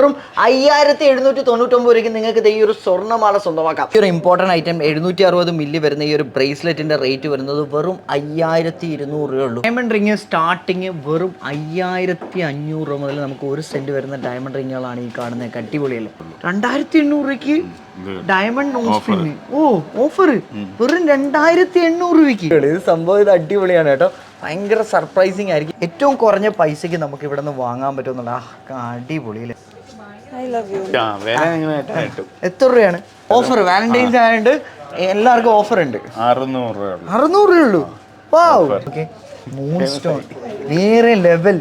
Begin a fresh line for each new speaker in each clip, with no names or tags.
വെറും അയ്യായിരത്തി എഴുന്നൂറ്റി തൊണ്ണൂറ്റൊമ്പത് രൂപയ്ക്ക് നിങ്ങൾക്ക് ഈ ഒരു സ്വർണമാല സ്വന്തമാക്കാം. ഈ ഒരു ഇമ്പോർട്ടന്റ് ഐറ്റം എഴുന്നൂറ്റി അറുപത് മില്ലി വരുന്ന ഈ ഒരു ബ്രേസ്ലെറ്റിന്റെ റേറ്റ് വരുന്നത് വെറും അയ്യായിരത്തി ഇരുന്നൂറ് രൂപ ഉള്ളൂ ഡയമണ്ട് റിങ് സ്റ്റാർട്ടിങ് വെറും അയ്യായിരത്തി അഞ്ഞൂറ് രൂപ മുതൽ നമുക്ക് ഒരു സെന്റ് വരുന്ന ഡയമണ്ട് റിങ്ങുകളാണ് ഈ കാണുന്നത് അടിപൊളിയല്ലേ രണ്ടായിരത്തി എണ്ണൂറ് രൂപയ്ക്ക് ഡയമണ്ട് ഓ ഓഫർ വെറും രണ്ടായിരത്തി എണ്ണൂറ് രൂപയ്ക്ക്. ഇത് സംഭവം ഇത് അടിപൊളിയാണ് കേട്ടോ. ഭയങ്കര സർപ്രൈസിങ് ആയിരിക്കും. ഏറ്റവും കുറഞ്ഞ പൈസയ്ക്ക് നമുക്ക് ഇവിടെ നിന്ന് വാങ്ങാൻ പറ്റുമെന്നുള്ള അടിപൊളി അല്ലേ
ആ വില
എത്ര രൂപയാണ്? ഓഫർ വാലന്റൈൻസ് ആയതുകൊണ്ട് എല്ലാവർക്കും ഓഫർ ഉണ്ട്.
അറുന്നൂറ് രൂപ
അറുന്നൂറ് രൂപ ഉള്ളൂ ഓക്കെ മൂൺ സ്റ്റോൺ വേറെ ലെവൽ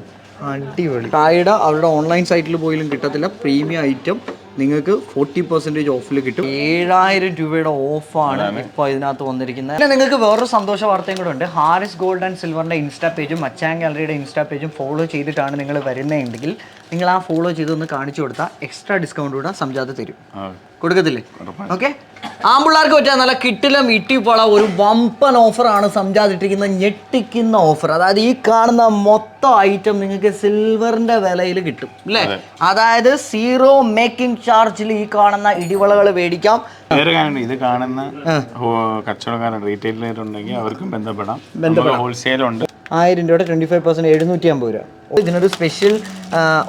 അടിപൊളി. കായുടെ അവരുടെ ഓൺലൈൻ സൈറ്റിൽ പോയാലും കിട്ടത്തില്ല. പ്രീമിയം ഐറ്റം നിങ്ങൾക്ക് ഫോർട്ടി പെർസെന്റേജ് ഓഫിൽ കിട്ടും. ഏഴായിരം രൂപയുടെ ഓഫാണ് ഇപ്പോൾ ഇതിനകത്ത് വന്നിരിക്കുന്നത്. പിന്നെ നിങ്ങൾക്ക് വേറൊരു സന്തോഷ വാർത്തയും കൂടെ ഉണ്ട്. ഹാരിസ് ഗോൾഡ് ആൻഡ് സിൽവറിന്റെ ഇൻസ്റ്റാ പേജും മച്ചാങ് ഗാലറിയുടെ ഇൻസ്റ്റാ പേജും ഫോളോ ചെയ്തിട്ടാണ് നിങ്ങൾ വരുന്നതെങ്കിൽ നിങ്ങൾ ആ ഫോളോ ചെയ്തൊന്ന് കാണിച്ചു കൊടുത്താൽ എക്സ്ട്രാ ഡിസ്കൗണ്ട് കൂടെ സംജാത തരും. കൊടുക്കത്തില്ലേ? ഓക്കെ ആമ്പിള്ളാർക്ക് പറ്റാൻ നല്ല കിട്ടിലും ഇട്ടിപ്പോള ഒരു വമ്പൻ ഓഫറാണ് സംജാതിട്ടിരിക്കുന്ന ഞെട്ടിക്കുന്ന ഓഫർ അതായത് ഈ കാണുന്ന മൊത്തം ഐറ്റം നിങ്ങൾക്ക് സിൽവറിന്റെ വിലയിൽ കിട്ടും. അല്ലേ അതായത് സീറോ മേക്കിംഗ് ചാർജിൽ ഈ കാണുന്ന ഇടിവളകൾ മേടിക്കാം.
വേറെ കാര്യമുണ്ട്. ഇത് കാണുന്ന കച്ചവടക്കാരുണ്ട് കച്ചവടക്കാരൻ റീറ്റെയിലറുണ്ടെങ്കിൽ അവർക്കും ബന്ധപ്പെടാം. ഹോൾസെയിൽ ഉണ്ട്.
ആയിരം രൂപയുടെ ട്വന്റി ഫൈവ് പെർസെന്റ് എഴുന്നൂറ്റി അമ്പത് രൂപ ഇതിനൊരു സ്പെഷ്യൽ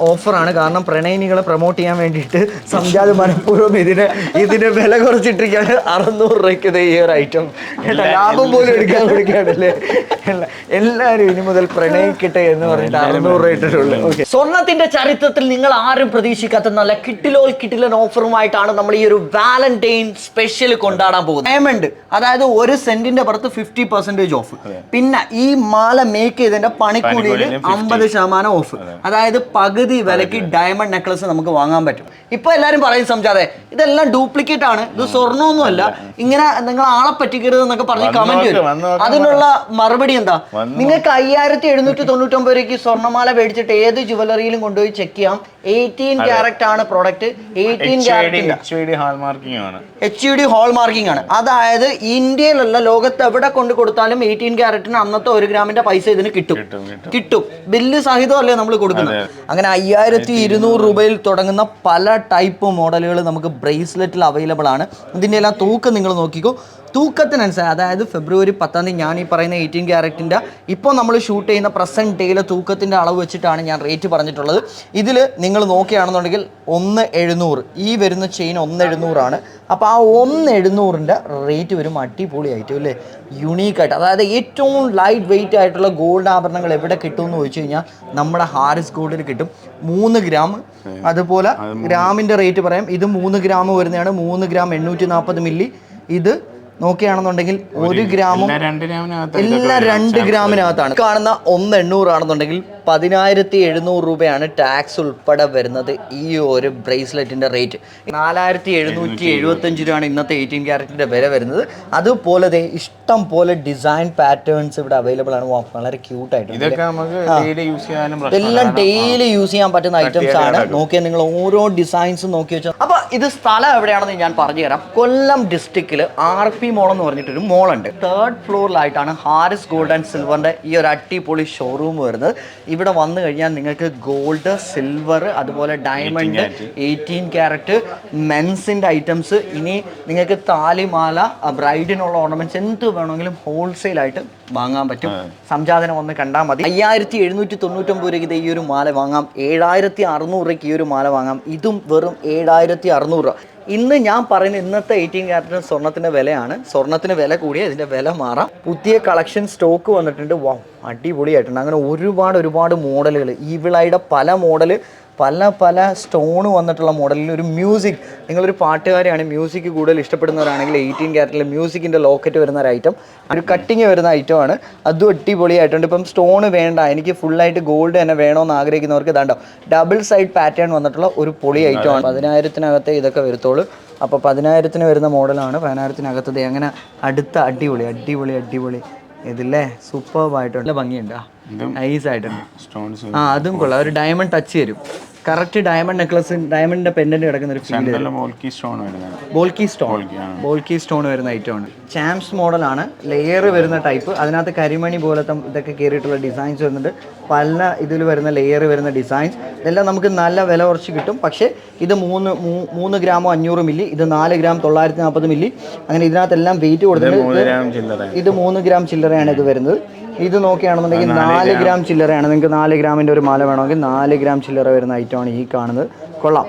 ഓഫറാണ് കാരണം പ്രണയിനികളെ പ്രൊമോട്ട് ചെയ്യാൻ വേണ്ടിയിട്ട് സംജാത് മനഃപൂർവം ഇതിന് ഇതിന് വില കുറച്ചിട്ടിരിക്കുകയാണ്. അറുന്നൂറ് രൂപയ്ക്ക് ഈ ഒരു ഐറ്റം ലാഭം പോലും എടുക്കാൻ കൊടുക്കുകയാണല്ലേ? എല്ലാ- എല്ലാവരും ഇനി മുതൽ പ്രണയിക്കട്ടെ എന്ന് പറഞ്ഞിട്ട് അറുന്നൂറ് രൂപ ഇട്ടിട്ടുള്ളൂ. ഓക്കെ സ്വർണത്തിന്റെ ചരിത്രത്തിൽ നിങ്ങൾ ആരും പ്രതീക്ഷിക്കാത്ത നല്ല കിട്ടിലോൽ കിട്ടിലൻ ഓഫറുമായിട്ടാണ് നമ്മൾ ഈ ഒരു വാലന്റൈൻ സ്പെഷ്യൽ കൊണ്ടാടാൻ പോകുന്നത്. ഡയമണ്ട് അതായത് ഒരു സെന്റിന്റെ പുറത്ത് ഫിഫ്റ്റി പെർസെന്റേജ് ഓഫ് പിന്നെ ഈ മാല മേക്ക് ചെയ്തതിന്റെ പണിക്കൂലിയിൽ അമ്പത് ശതമാനം ഓഫ് അതായത് പകുതി വിലക്ക് ഡയമണ്ട് നെക്ലസ് നമുക്ക് വാങ്ങാൻ പറ്റും. ഇപ്പൊ എല്ലാരും പറയും സംജാതെ ഇതെല്ലാം ഡ്യൂപ്ലിക്കേറ്റ് ആണ്. ഇത് സ്വർണമൊന്നുമല്ല. ഇങ്ങനെ നിങ്ങൾ ആളെ പറ്റിക്കരുത് എന്നൊക്കെ പറഞ്ഞ് കമന്റ്
ചെയ്തു
വരും അതിനുള്ള മറുപടി എന്താ? നിങ്ങൾക്ക് അയ്യായിരത്തി എഴുന്നൂറ്റി തൊണ്ണൂറ്റൊമ്പത് രൂപയ്ക്ക് സ്വർണമാല മേടിച്ചിട്ട് ഏത് ജുവലറിയിലും കൊണ്ടുപോയി ചെക്ക് ചെയ്യാം. എയ്റ്റീൻ ക്യാരറ്റ് ആണ് പ്രോഡക്റ്റ് എയ്റ്റീൻ
ക്യാരറ്റ് ഹാൾമാർക്കിംഗ് ആണ്.
H U D hallmarking ആണ്. അതായത് ഇന്ത്യയിലുള്ള ലോകത്ത് എവിടെ കൊണ്ട് കൊടുത്താലും എയ്റ്റീൻ ക്യാരറ്റിന് അന്നത്തെ ഒരു ഗ്രാമിന്റെ പൈസ ഇതിന് കിട്ടും.
കിട്ടും
അല്ലേ സഹിതമല്ലേ നമ്മൾ കൊടുക്കുന്നത് അങ്ങനെ അയ്യായിരത്തി ഇരുന്നൂറ് രൂപയിൽ തുടങ്ങുന്ന പല ടൈപ്പ് മോഡലുകൾ നമുക്ക് ബ്രേസ്ലെറ്റിൽ അവൈലബിൾ ആണ്. ഇതിന്റെ എല്ലാം തൂക്കം നിങ്ങൾ നോക്കിക്കോ. തൂക്കത്തിനനുസരിച്ച് അതായത് ഫെബ്രുവരി പത്താം തീയതി ഞാൻ ഈ പറയുന്ന എയ്റ്റീൻ ക്യാരറ്റിന്റെ ഇപ്പോൾ നമ്മൾ ഷൂട്ട് ചെയ്യുന്ന പ്രസന്റ് ഡേയിലെ തൂക്കത്തിന്റെ അളവ് വെച്ചിട്ടാണ് ഞാൻ റേറ്റ് പറഞ്ഞിട്ടുള്ളത്. ഇതിൽ നിങ്ങൾ നോക്കുകയാണെന്നുണ്ടെങ്കിൽ ഒന്ന് എഴുന്നൂറ്. ഈ വരുന്ന ചെയിൻ ഒന്ന് എഴുന്നൂറാണ്. അപ്പോൾ ആ ഒന്ന് എഴുന്നൂറിന്റെ റേറ്റ് വരും അടിപൊളിയായിട്ട് അല്ലേ? യുണീക്കായിട്ട് അതായത് ഏറ്റവും ലൈറ്റ് വെയിറ്റ് ആയിട്ടുള്ള ഗോൾഡ് ആഭരണങ്ങൾ എവിടെ കിട്ടും എന്ന് ചോദിച്ചു കഴിഞ്ഞാൽ നമ്മുടെ ഹാരിസ് ഗോൾഡിൽ കിട്ടും. മൂന്ന് ഗ്രാം അതുപോലെ ഗ്രാമിന്റെ റേറ്റ് പറയാം. ഇത് മൂന്ന് ഗ്രാം വരുന്നതാണ്. മൂന്ന് ഗ്രാം എണ്ണൂറ്റി നാൽപ്പത് മില്ലി ഇത് നോക്കുകയാണെന്നുണ്ടെങ്കിൽ ഒരു ഗ്രാമും
എല്ലാ രണ്ട്
ഗ്രാമിനകത്താണ്. കാണുന്ന ഒന്ന് എണ്ണൂറാണെന്നുണ്ടെങ്കിൽ പതിനായിരത്തി എഴുന്നൂറ് രൂപയാണ് ടാക്സ് ഉൾപ്പെടെ വരുന്നത് ഈ ഒരു ബ്രേസ്ലെറ്റിന്റെ റേറ്റ്. നാലായിരത്തി എഴുന്നൂറ്റി എഴുപത്തഞ്ച് രൂപയാണ് ഇന്നത്തെ എയ്റ്റീൻ ക്യാരറ്റിന്റെ വില വരുന്നത്. അതുപോലെ ഇഷ്ടം പോലെ ഡിസൈൻ പാറ്റേൺസ് ഇവിടെ അവൈലബിൾ ആണ്. വളരെ ക്യൂട്ട് ആയിട്ട്
ഇതൊക്കെ നമുക്ക് ഡെയിലി യൂസ്
ചെയ്യാൻ പറ്റുന്ന ഐറ്റംസ് ആണ്. നോക്കിയാൽ നിങ്ങൾ ഓരോ ഡിസൈൻസും നോക്കി വെച്ചാൽ അപ്പൊ ഇത് സ്ഥലം എവിടെയാണെന്ന് ഞാൻ പറഞ്ഞു തരാം കൊല്ലം ഡിസ്ട്രിക്റ്റിൽ ആർ പി മോൾ എന്ന് പറഞ്ഞിട്ടൊരു മോളുണ്ട് തേർഡ് ഫ്ലോറിലായിട്ടാണ് ഹാരിസ് ഗോൾഡ് ആൻഡ് സിൽവറിന്റെ ഈ ഒരു അടിപൊളി ഷോറൂം വരുന്നത്. ഇവിടെ വന്നു കഴിഞ്ഞാൽ നിങ്ങൾക്ക് ഗോൾഡ് സിൽവർ അതുപോലെ ഡയമണ്ട് എയ്റ്റീൻ ക്യാരറ്റ് മെൻസിന്റെ ഐറ്റംസ് ഇനി നിങ്ങൾക്ക് താലിമാല ബ്രൈഡിനുള്ള ഓർണമെന്റ്സ് എന്ത് വേണമെങ്കിലും ഹോൾസെയിൽ ആയിട്ട് വാങ്ങാൻ പറ്റും. സംജാതനം വന്ന് കണ്ടാൽ മതി. അയ്യായിരത്തി എഴുന്നൂറ്റി തൊണ്ണൂറ്റൊമ്പത് രൂപയ്ക്ക് ഈ ഒരു മാല വാങ്ങാം. ഏഴായിരത്തി അറുന്നൂറ് രൂപയ്ക്ക് ഈ ഒരു മാല വാങ്ങാം. ഇതും വെറും ഏഴായിരത്തി അറുന്നൂറ് രൂപ. ഇന്ന് ഞാൻ പറയുന്ന ഇന്നത്തെ എയ്റ്റീൻ ക്യാരറ്റ് സ്വർണത്തിന്റെ വിലയാണ്. സ്വർണത്തിന് വില കൂടിയ ഇതിന്റെ വില മാറാം. പുതിയ കളക്ഷൻ സ്റ്റോക്ക് വന്നിട്ടുണ്ട്. വാ അടിപൊളിയായിട്ടുണ്ട്. അങ്ങനെ ഒരുപാട് ഒരുപാട് മോഡലുകൾ ഈ വിളയുടെ പല മോഡൽ പല പല സ്റ്റോൺ വന്നിട്ടുള്ള മോഡലിൽ ഒരു മ്യൂസിക്. നിങ്ങളൊരു പാട്ടുകാരെയാണ് മ്യൂസിക് കൂടുതൽ ഇഷ്ടപ്പെടുന്നവരാണെങ്കിൽ എയ്റ്റീൻ ക്യാരറ്റിൽ മ്യൂസിക്കിന്റെ ലോക്കറ്റ് വരുന്ന ഒരു ഐറ്റം ഒരു കട്ടിങ് വരുന്ന ഐറ്റമാണ് അതും അടിപൊളിയായിട്ടുണ്ട്. ഇപ്പം സ്റ്റോൺ വേണ്ട എനിക്ക് ഫുള്ളായിട്ട് ഗോൾഡ് തന്നെ വേണമെന്ന് ആഗ്രഹിക്കുന്നവർക്ക് ഇതാണ്ടോ. ഡബിൾ സൈഡ് പാറ്റേൺ വന്നിട്ടുള്ള ഒരു പൊളി ഐറ്റമാണ് പതിനായിരത്തിനകത്തെ ഇതൊക്കെ വരത്തുള്ളൂ അപ്പോൾ പതിനായിരത്തിന് വരുന്ന മോഡലാണ്. പതിനായിരത്തിനകത്തത് അങ്ങനെ അടുത്ത അടിപൊളി അടിപൊളി അടിപൊളി. ഇതില്ലേ? സൂപ്പർബായിട്ടുണ്ട് ഭംഗിയുണ്ട്. നൈസ് ആയിട്ടുണ്ട്. ആ അതും കൊള്ളാം. ഒരു ഡയമണ്ട് ടച്ച് തരും. കറക്റ്റ് ഡയമണ്ട് നെക്ലസ് ഡയമണ്ടിന്റെ പെൻഡന്റ് കിടക്കുന്ന ഒരു feel polki stone polki stone വരുന്ന ഐറ്റം ആണ്. ചാംസ് മോഡലാണ് ലെയർ വരുന്ന ടൈപ്പ് അതിനകത്ത് കരിമണി പോലത്തെ ഇതൊക്കെ കയറിയിട്ടുള്ള ഡിസൈൻസ് വരുന്നുണ്ട്. പല ഇതിൽ വരുന്ന ലെയർ വരുന്ന ഡിസൈൻസ് ഇതെല്ലാം നമുക്ക് നല്ല വില കുറച്ച് കിട്ടും. പക്ഷേ ഇത് മൂന്ന് മൂന്ന് ഗ്രാമോ അഞ്ഞൂറ് മില്ലി ഇത് നാല് ഗ്രാം തൊള്ളായിരത്തി നാൽപ്പത് മില്ലി അങ്ങനെ ഇതിനകത്തെല്ലാം വെയിറ്റ് കൊടുത്തിട്ടുണ്ട് ഇത് മൂന്ന് ഗ്രാം ചില്ലറയാണ് ഇത് വരുന്നത്. ഇത് നോക്കുകയാണെന്നുണ്ടെങ്കിൽ നാല് ഗ്രാം. ചില്ലറയാണ്. നിങ്ങൾക്ക് നാല് ഗ്രാമിന്റെ ഒരു മാല വേണമെങ്കിൽ നാല് ഗ്രാം ചില്ലറ വരുന്ന ഐറ്റം ആണ് ഈ കാണുന്നത്. കൊള്ളാം.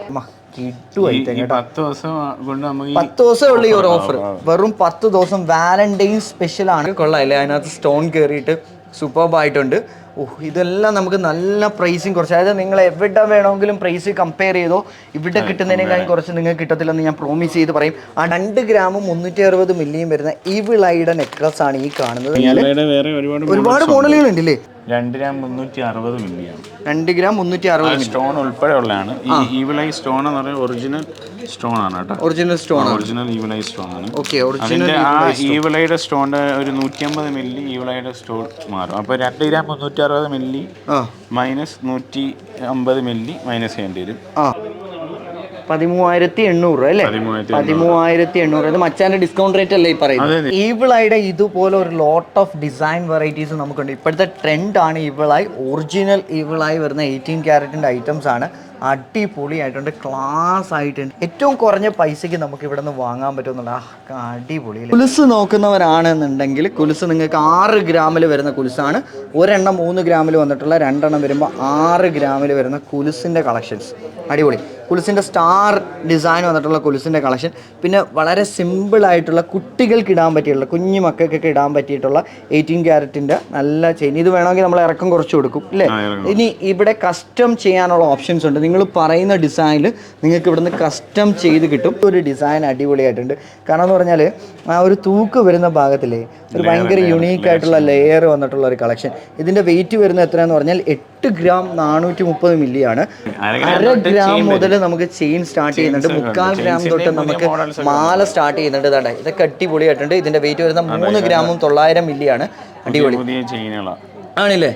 പത്ത് ദിവസം
ഉള്ള ഈ ഒരു ഓഫർ വെറും പത്ത് ദിവസം വാലന്റൈൻ സ്പെഷ്യൽ ആണ്. കൊള്ളാം അല്ലേ? അതിനകത്ത് സ്റ്റോൺ കയറിയിട്ട് സൂപ്പർബ് ആയിട്ടുണ്ട്. ഓഹ് ഇതെല്ലാം നമുക്ക് നല്ല പ്രൈസിങ് കുറച്ച്. അതായത് നിങ്ങൾ എവിടെ വേണമെങ്കിലും പ്രൈസ് കമ്പയർ ചെയ്തോ ഇവിടെ കിട്ടുന്നതിനേക്കാളും കുറച്ച് നിങ്ങൾക്ക് കിട്ടത്തില്ലെന്ന് ഞാൻ പ്രോമിസ് ചെയ്ത് പറയും. ആ രണ്ട് ഗ്രാമും മുന്നൂറ്റി അറുപത് മില്ലിയും വരുന്ന ഇവിളൈയുടെ നെക്ലസ് ആണ് ഈ കാണുന്നത്.
ഒരുപാട്
മോഡലുകൾ ഉണ്ടല്ലേ?
രണ്ട് ഗ്രാം മുന്നൂറ്റി അറുപത് മില്ലിയാണ്.
രണ്ട് ഗ്രാം മുന്നൂറ്റി അറുപത്
സ്റ്റോൺ ഉൾപ്പെടെ ഉള്ളതാണ്. ഈ ഈവിലൈ സ്റ്റോൺ എന്ന് പറയുന്നത് ഒറിജിനൽ സ്റ്റോൺ ആണ് കേട്ടോ.
Original stone
original evil eye stone ആണ്.
ഓക്കെ
അതിന്റെ ആ ഈവിളയുടെ സ്റ്റോണിന്റെ ഒരു നൂറ്റി അമ്പത് മില്ലി ഈവിളയുടെ സ്റ്റോൺ മാറും. അപ്പൊ രണ്ട് ഗ്രാം മുന്നൂറ്റി അറുപത് മില്ലി മൈനസ് നൂറ്റി അമ്പത് മില്ലി മൈനസ് ചെയ്യേണ്ടി വരും.
പതിമൂവായിരത്തി എണ്ണൂറ് അല്ലേ?
പതിമൂവായിരത്തി
എണ്ണൂറ് അത് മച്ചാന്റെ ഡിസ്കൗണ്ട് റേറ്റ് അല്ലേ ഈ പറയുന്നത്? ഈവിളായുടെ ഇതുപോലെ ഒരു ലോട്ട് ഓഫ് ഡിസൈൻ വെറൈറ്റീസ് നമുക്കുണ്ട്. ഇപ്പോഴത്തെ ട്രെൻഡ് ആണ് ഈവിളായി ഒറിജിനൽ ഈവിളായി വരുന്ന എയ്റ്റീൻ ക്യാരറ്റിന്റെ ഐറ്റംസ് ആണ്. അടിപൊളിയായിട്ടുണ്ട്. ക്ലാസ് ആയിട്ടുണ്ട്. ഏറ്റവും കുറഞ്ഞ പൈസയ്ക്ക് നമുക്ക് ഇവിടെ നിന്ന് വാങ്ങാൻ പറ്റുന്നുണ്ട് ആ, അടിപൊളി കുലുസ് നോക്കുന്നവരാണെന്നുണ്ടെങ്കിൽ കുലുസ് നിങ്ങൾക്ക് ആറ് ഗ്രാമിൽ വരുന്ന കുലുസാണ്. ഒരെണ്ണം മൂന്ന് ഗ്രാമിൽ വന്നിട്ടുള്ള രണ്ടെണ്ണം വരുമ്പോൾ ആറ് ഗ്രാമിൽ വരുന്ന കുലുസിന്റെ കളക്ഷൻസ് അടിപൊളി. കുലുസിന്റെ സ്റ്റാർ ഡിസൈൻ വന്നിട്ടുള്ള കുലുസിന്റെ കളക്ഷൻ പിന്നെ വളരെ സിമ്പിളായിട്ടുള്ള കുട്ടികൾക്ക് ഇടാൻ പറ്റിയിട്ടുള്ള കുഞ്ഞു മക്കൾക്കൊക്കെ ഇടാൻ പറ്റിയിട്ടുള്ള എയ്റ്റീൻ ക്യാരറ്റിന്റെ നല്ല ചെയിൻ ഇത് വേണമെങ്കിൽ നമ്മൾ ഇറക്കം കുറച്ച് കൊടുക്കും അല്ലേ ഇനി ഇവിടെ കസ്റ്റം ചെയ്യാനുള്ള ഓപ്ഷൻസ് ഉണ്ട്. നിങ്ങൾ പറയുന്ന ഡിസൈനിൽ നിങ്ങൾക്ക് ഇവിടുന്ന് കസ്റ്റം ചെയ്ത് കിട്ടും. ഒരു ഡിസൈൻ അടിപൊളിയായിട്ടുണ്ട്. കാരണം എന്ന് പറഞ്ഞാൽ ആ ഒരു തൂക്ക് വരുന്ന ഭാഗത്തിലെ ഒരു ഭയങ്കര യുണീക്ക് ആയിട്ടുള്ള ലെയർ വന്നിട്ടുള്ള ഒരു കളക്ഷൻ ഇതിന്റെ വെയിറ്റ് വരുന്നത് എത്രയാന്ന് പറഞ്ഞാൽ എട്ട് ഗ്രാം നാനൂറ്റി മുപ്പത് മില്ലിയാണ്
അര
ഗ്രാം മുതൽ നമുക്ക് ചെയിൻ സ്റ്റാർട്ട് ചെയ്യുന്നുണ്ട്. മുക്കാൽ ഗ്രാം തൊട്ട് നമുക്ക് മാല സ്റ്റാർട്ട് ചെയ്യുന്നുണ്ട്. ഇതാണ്ട്. ഇതൊക്കെ അടിപൊളിയായിട്ടുണ്ട്. ഇതിന്റെ വെയിറ്റ് വരുന്ന മൂന്ന് ഗ്രാമും തൊള്ളായിരം മില്ലിയാണ്. അടിപൊളി. ആണല്ലേ?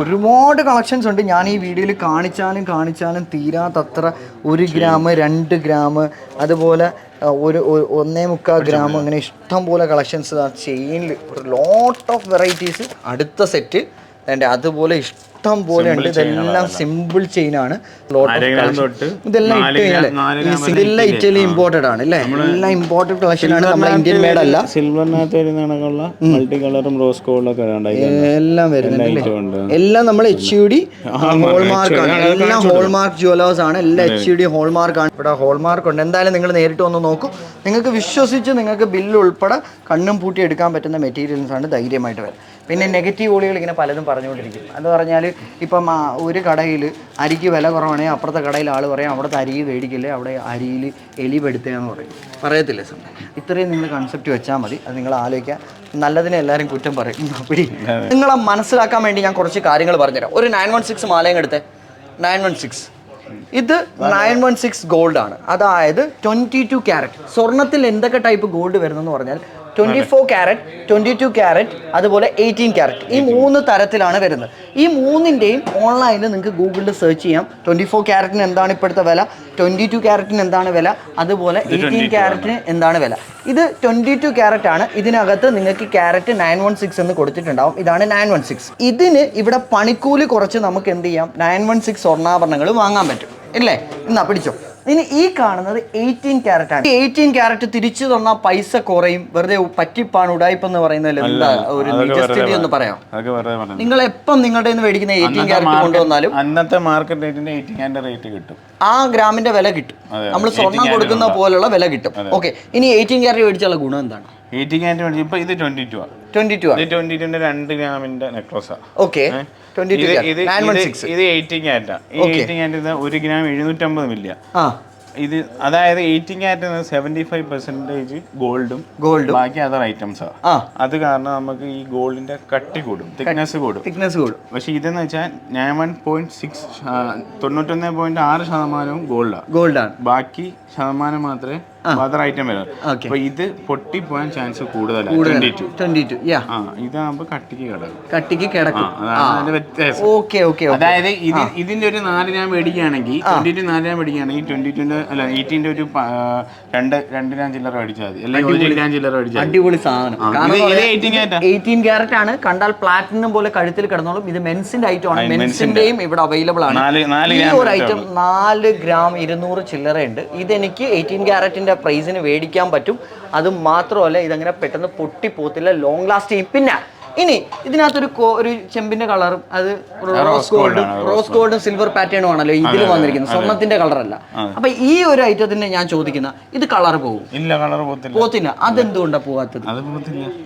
ഒരുപാട് കളക്ഷൻസ് ഉണ്ട്. ഞാൻ ഈ വീഡിയോയിൽ കാണിച്ചാലും കാണിച്ചാലും തീരാത്തത്ര ഒരു ഗ്രാം രണ്ട് ഗ്രാം അതുപോലെ ഒരു ഒന്നേ മുക്കാൽ ഗ്രാം അങ്ങനെ ഇഷ്ടം പോലെ കളക്ഷൻസ് ചെയിനിൽ ഒരു ലോട്ട് ഓഫ് വെറൈറ്റീസ് അടുത്ത സെറ്റ് അതുപോലെ ഇഷ്ടം പോലെ ഉണ്ട്. ഇതെല്ലാം സിമ്പിൾ ചെയിൻ ആണ്. ഇതെല്ലാം ഇതെല്ലാം ഇറ്റലി ഇമ്പോർട്ടഡ് ആണ് അല്ലേ? എല്ലാം ഇമ്പോർട്ടഡ് കളക്ഷൻ ആണ്. നമ്മുടെ ഇന്ത്യൻ മേഡ് അല്ല.
സിൽവറിനകത്ത് വരുന്ന മൾട്ടി കളറും റോസ് ഗോൾഡൊക്കെ
എല്ലാം വരുന്നുണ്ട് എല്ലാം നമ്മൾ എച്ച് യു ഡി ഹോൾമാർക്ക് ആണ്. എല്ലാം ഹോൾമാർക്ക് ജ്വല്ലേഴ്സ് ആണ്. എല്ലാം എച്ച് യു ഡി ഹോൾമാർക്ക് ആണ്. ഇവിടെ ഹോൾമാർക്ക് ഉണ്ട്. എന്തായാലും നിങ്ങൾ നേരിട്ട് വന്ന് നോക്കൂ. നിങ്ങൾക്ക് വിശ്വസിച്ച് നിങ്ങൾക്ക് ബില്ല് ഉൾപ്പെടെ കണ്ണും പൂട്ടി എടുക്കാൻ പറ്റുന്ന മെറ്റീരിയൽസ് ആണ് ധൈര്യമായിട്ട് വരും പിന്നെ നെഗറ്റീവ് ഓളികൾ ഇങ്ങനെ പലതും പറഞ്ഞുകൊണ്ടിരിക്കും. എന്ന് പറഞ്ഞാൽ ഇപ്പം ഒരു കടയിൽ അരിക്ക് വില കുറവാണെങ്കിൽ അപ്പുറത്തെ കടയിൽ ആൾ പറയും അവിടുത്തെ അരി മേടിക്കില്ലേ അവിടെ അരിയിൽ എലി പെടുത്തുകയെന്ന് പറയും. പറയത്തില്ലേ സാർ. ഇത്രയും നിങ്ങൾ കൺസെപ്റ്റ് വെച്ചാൽ മതി. അത് നിങ്ങൾ ആലോചിക്കുക. നല്ലതിനെ എല്ലാവരും കുറ്റം പറയും. പിടി നിങ്ങളെ മനസ്സിലാക്കാൻ വേണ്ടി ഞാൻ കുറച്ച് കാര്യങ്ങൾ പറഞ്ഞുതരാം. ഒരു നയൻ വൺ സിക്സ് മാലയും എടുത്തേ. നയൻ വൺ സിക്സ് ഇത് നയൻ വൺ സിക്സ് ഗോൾഡ് ആണ്. അതായത് ട്വന്റി ടു ക്യാരറ്റ് സ്വർണത്തിൽ എന്തൊക്കെ ടൈപ്പ് ഗോൾഡ് വരുന്നെന്ന് പറഞ്ഞാൽ twenty four carat twenty two carat അതുപോലെ എയ്റ്റീൻ ക്യാരറ്റ്. ഈ മൂന്ന് തരത്തിലാണ് വരുന്നത്. ഈ മൂന്നിന്റെയും ഓൺലൈനിൽ നിങ്ങൾക്ക് ഗൂഗിളിൽ സെർച്ച് ചെയ്യാം. ട്വന്റി ഫോർ ക്യാരറ്റിന് എന്താണ് ഇപ്പോഴത്തെ വില? ട്വന്റി ടു ക്യാരറ്റിന് എന്താണ് വില? അതുപോലെ എയ്റ്റീൻ ക്യാരറ്റിന് എന്താണ് വില? ഇത് ട്വന്റി ടു ക്യാരറ്റ് ആണ്. ഇതിനകത്ത് നിങ്ങൾക്ക് ക്യാരറ്റ് നയൻ വൺ സിക്സ് എന്ന് കൊടുത്തിട്ടുണ്ടാവും. ഇതാണ് നയൻ വൺ സിക്സ്. ഇതിന് ഇവിടെ പണിക്കൂലി കുറച്ച് നമുക്ക് എന്ത് ചെയ്യാം? നയൻ വൺ സിക്സ് സ്വർണാഭരണങ്ങൾ വാങ്ങാൻ പറ്റും. ഇല്ലേ? എന്നാ പിടിച്ചോ. ഇനി ഈ കാണുന്നത് എയ്റ്റീൻ ക്യാരറ്റ് ആണ്. എയ്റ്റീൻ ക്യാരറ്റ് തിരിച്ചു തന്നാൽ പൈസ കുറയും. വെറുതെ പറ്റിപ്പാണ് ഉടായ്പ എന്ന് പറയുന്നതിൽ എന്താ ഒരു നിജസ്ഥിതി എന്ന് പറയാം? നിങ്ങൾ എപ്പം നിങ്ങളുടെ നിന്ന് മേടിക്കുന്ന എയ്റ്റീൻ ക്യാരറ്റ് കൊണ്ടുവന്നാലും
അന്നത്തെ മാർക്കറ്റ് റേറ്റിന്റെ എയ്റ്റിംഗ് റേറ്റ് കിട്ടും.
ആ ഗ്രാമിന്റെ വില കിട്ടും. നമ്മൾ സ്വർണം കൊടുക്കുന്ന പോലുള്ള വില കിട്ടും. ഓക്കെ ഇനി എയ്റ്റീൻ ക്യാരറ്റ് മേടിച്ചുള്ള ഗുണം എന്താണ്?
എയ്റ്റിംഗ് ആൻഡ് ട്വന്റി ഇപ്പൊ ഇത് ട്വന്റി ടു
ട്വന്റി ടു
ഇത് ട്വന്റി ടുന്റെ രണ്ട് ഗ്രാമിന്റെ നെക്ലസ്
ഓക്കെ
ഇത് ഇത് ആറ്റാ ഈ എയ്റ്റിംഗ് ആറ്റ് ഒരു ഗ്രാം എഴുന്നൂറ്റമ്പത്
മില്യ
ഇത് അതായത് എയ്റ്റിംഗ് ആറ്റ് സെവന്റി ഫൈവ് പെർസെന്റേജ് ഗോൾഡും
ഗോൾഡും
ബാക്കി അതർ ഐറ്റംസ്
ആ.
അത് കാരണം നമുക്ക് ഈ ഗോൾഡിന്റെ കട്ടി കൂടും. തിക്നെസ് കൂടും.
തിക്നെസ് കൂടും.
പക്ഷെ ഇതെന്ന് വെച്ചാൽ നയൻ വൺ പോയിന്റ് സിക്സ് തൊണ്ണൂറ്റൊന്ന് പോയിന്റ് ആറ് ശതമാനവും ഗോൾഡാണ്
ഗോൾഡാണ്
ബാക്കി ശതമാനം മാത്രമേ അതർ ഐറ്റം വരും. അപ്പൊ ഇത് പൊട്ടി പോകാൻ ചാൻസ് കൂടുതലാണ് ഇതാകുമ്പോ കട്ടിക്ക് കിടക്കും
കട്ടിക്ക് കിടക്കും. ഓക്കെ ഓക്കെ
അതായത് ഇത് ഇതിന്റെ ഒരു നാല് ഞാൻ മേടിക്കുകയാണെങ്കിൽ ട്വന്റി ടു നാല് ഞാൻ മേടിക്കുകയാണെങ്കിൽ ട്വന്റി ടുന്റെ അല്ല എയ്റ്റീന്റെ ഒരു രണ്ട് രണ്ട് ഗ്രാം ചില്ലറ മേടിച്ചാൽ മതി. അല്ലെങ്കിൽ ഒരു ഗ്രാം ചില്ലറ മേടിച്ചാൽ
അടിപൊളി സാധനം.
എയ്റ്റീൻ
ക്യാരറ്റ് ആണ്. കണ്ടാൽ പ്ലാറ്റിനം പോലെ കഴുത്തിൽ കിടന്നോളും. ഇത് മെൻസിന്റെ ഐറ്റം ആണ്. മെൻസിന്റെയും ഇവിടെ അവൈലബിൾ ആണ്. ഈ ഒരു ഐറ്റം നാല് ഗ്രാം ഇരുന്നൂറ് ചില്ലറയുണ്ട്. ഇതെനിക്ക് എയ്റ്റീൻ ക്യാരറ്റിന്റെ പ്രൈസിന് മേടിക്കാൻ പറ്റും. അത് മാത്രമല്ല ഇതങ്ങനെ പെട്ടെന്ന് പൊട്ടി പോത്തില്ല ലോങ് ലാസ്റ്റ് ചെയ്യും പിന്നെ ഇനി ഇതിനകത്തൊരു ഒരു ചെമ്പിന്റെ കളറും അത് റോസ് ഗോൾഡും റോസ് ഗോൾഡും സിൽവർ പാറ്റേണും ആണല്ലോ ഇതിൽ വന്നിരിക്കുന്നത്. സ്വർണത്തിന്റെ കളറല്ല അപ്പൊ ഈ ഒരു ഐറ്റത്തിന് ഞാൻ ചോദിക്കുന്ന ഇത് കളർ പോകും
ഇല്ല കളർ പോത്തില്ല
പോത്തില്ല അതെന്തുകൊണ്ടാ
പോകാത്തത്?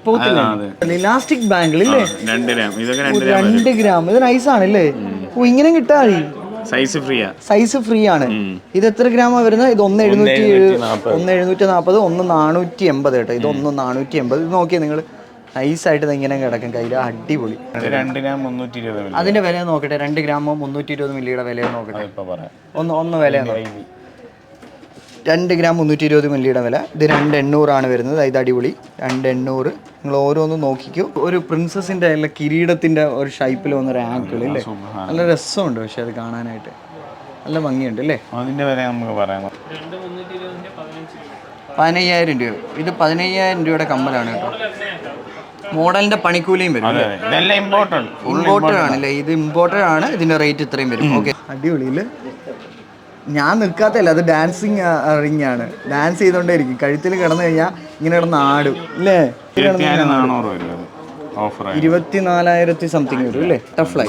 പോത്തില്ല
ഇലാസ്റ്റിക് ബാങ്കിൾ ഇല്ലേ?
രണ്ട് ഗ്രാം
ഇത് നൈസ് ആണല്ലേ? ഓ ഇങ്ങനെ കിട്ടാ
സൈസ് ഫ്രീ
സൈസ് ഫ്രീ ആണ്. ഇത് എത്ര ഗ്രാമാ വരുന്നത്? ഇത് ഒന്ന് എഴുന്നൂറ്റി ഒന്ന് എഴുന്നൂറ്റി നാൽപ്പത് ഒന്ന് നാനൂറ്റി എൺപത് കേട്ടോ. ഇത് ഒന്ന് നാനൂറ്റി എൺപത് ഇത് നോക്കിയാൽ നിങ്ങൾ നൈസായിട്ട് ഇങ്ങനെ കിടക്കും കയ്യിൽ അടിപൊളി.
രണ്ട് ഗ്രാം മുന്നൂറ്റി ഇരുപത് മില്ലി.
അതിന്റെ വില നോക്കട്ടെ. രണ്ട് ഗ്രാമോ മുന്നൂറ്റി ഇരുപത് മില്ലിയുടെ വില നോക്കട്ടെ. ഒന്ന് ഒന്ന് വില നോക്ക്. രണ്ട് ഗ്രാം മുന്നൂറ്റി ഇരുപത് മില്ലിയുടെ വില. ഇത് രണ്ട് എണ്ണൂറാണ് വരുന്നത്. അതായത് അടിപൊളി. രണ്ട് എണ്ണൂറ്. നിങ്ങൾ ഓരോന്നും നോക്കിക്കോ. ഒരു പ്രിൻസസിന്റെ അല്ല കിരീടത്തിന്റെ ഒരു ഷൈപ്പിൽ വന്നൊരു ആങ്കിൾ അല്ലേ നല്ല രസമുണ്ട് പക്ഷെ അത് കാണാനായിട്ട്. നല്ല ഭംഗിയുണ്ട് അല്ലേ
അതിന്റെ വില നമുക്ക് പറയാം.
പതിനയ്യായിരം രൂപ ഇത് പതിനയ്യായിരം രൂപയുടെ കമ്മലാണ് കേട്ടോ. മോഡലിന്റെ പണിക്കൂലിയും വരും
ഇമ്പോർട്ടന്റ്
ഇമ്പോർട്ടഡ് ആണ് അല്ലേ ഇത് ഇമ്പോർട്ടഡ് ആണ്. ഇതിന്റെ റേറ്റ് ഇത്രയും വരും. ഓക്കെ. അടിപൊളിയിൽ ഞാൻ നിൽക്കാത്തല്ല അത് ഡാൻസിങ് റിങ് ആണ്. ഡാൻസ് ചെയ്തോണ്ടേ ഇരിക്കും കഴുത്തിൽ കിടന്നു കഴിഞ്ഞാൽ ഇങ്ങനെ കിടന്ന് ആടും. അല്ലേ ഇരുപത്തിനാലായിരത്തി സംതിങ് വരും അല്ലേ ബട്ടർഫ്ലൈ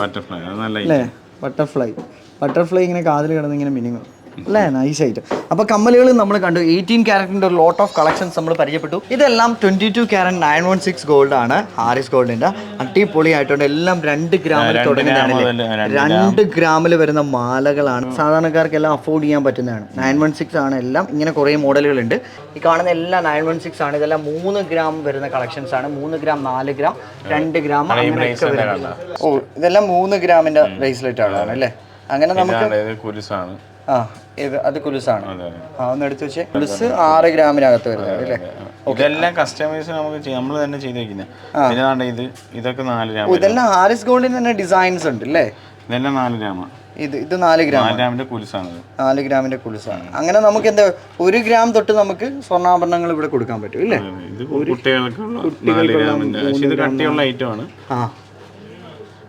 അല്ലേ ബട്ടർഫ്ലൈ ബട്ടർഫ്ലൈ ഇങ്ങനെ കാതിൽ കിടന്ന് ഇങ്ങനെ മിനിങ്ങും. അല്ലേ? നൈസ് ആയിട്ട്. അപ്പൊ കമ്മലുകൾ നമ്മൾ കണ്ടു. എയ്റ്റീൻ ക്യാരറ്റിന്റെ ഒരു ലോട്ട് ഓഫ് കളക്ഷൻസ് നമ്മൾ പരിചയപ്പെട്ടു. ഇതെല്ലാം twenty two carat nine one six gold ആണ് ഹാരിസ് ഗോൾഡിന്റെ അടിപൊളിയായിട്ടുണ്ട്. എല്ലാം രണ്ട് ഗ്രാമിൽ തുടങ്ങുന്നതാണ് രണ്ട് ഗ്രാമിൽ വരുന്ന മാലകളാണ്. സാധാരണക്കാർക്ക് എല്ലാം അഫോർഡ് ചെയ്യാൻ പറ്റുന്നതാണ്. നയൻ വൺ സിക്സ് ആണ് എല്ലാം. ഇങ്ങനെ കുറേ മോഡലുകളുണ്ട്. ഈ കാണുന്ന എല്ലാം നയൻ വൺ സിക്സ് ആണ്. ഇതെല്ലാം മൂന്ന് ഗ്രാം വരുന്ന കളക്ഷൻസ് ആണ്. മൂന്ന് ഗ്രാം നാല് ഗ്രാം രണ്ട് ഗ്രാം അങ്ങനെയൊക്കെ വരുന്നത്. ഓ ഇതെല്ലാം മൂന്ന് ഗ്രാമിന്റെ ബ്രേസ്ലെറ്റ് ആണ് അല്ലേ? അങ്ങനെ നമുക്ക് ആ ഇത് അത് കുലുസാണ്. ആ ഒന്ന് എടുത്തു വെച്ചേ. കുലുസ് ആറ് ഗ്രാമിനകത്ത് വരുന്നത് അല്ലേ?
ഇതെല്ലാം കസ്റ്റമൈസ് നമുക്ക് നമ്മൾ തന്നെ ചെയ്തേക്കുന്നത് പിന്നെ ഇത് ഇതൊക്കെ നാല് ഗ്രാം
ഇതെല്ലാം ഹാരിസ് ഗോൾഡിന് തന്നെ ഡിസൈൻസ് ഉണ്ട് അല്ലേ?
ഇതെല്ലാം നാല് ഗ്രാം
ഇത് ഇത് നാല് ഗ്രാം
ഗ്രാമിന്റെ കുലുസാണ്
നാല് ഗ്രാമിന്റെ കുലുസാണ്. അങ്ങനെ നമുക്ക് എന്താ ഒരു ഗ്രാം തൊട്ട് നമുക്ക് സ്വർണാഭരണങ്ങൾ ഇവിടെ കൊടുക്കാൻ പറ്റും ഇല്ലേ?
കുട്ടികൾക്കുള്ള കട്ടിയുള്ള ഐറ്റമാണ്
ആ
ഇത് നമ്മളെ വാക്സ്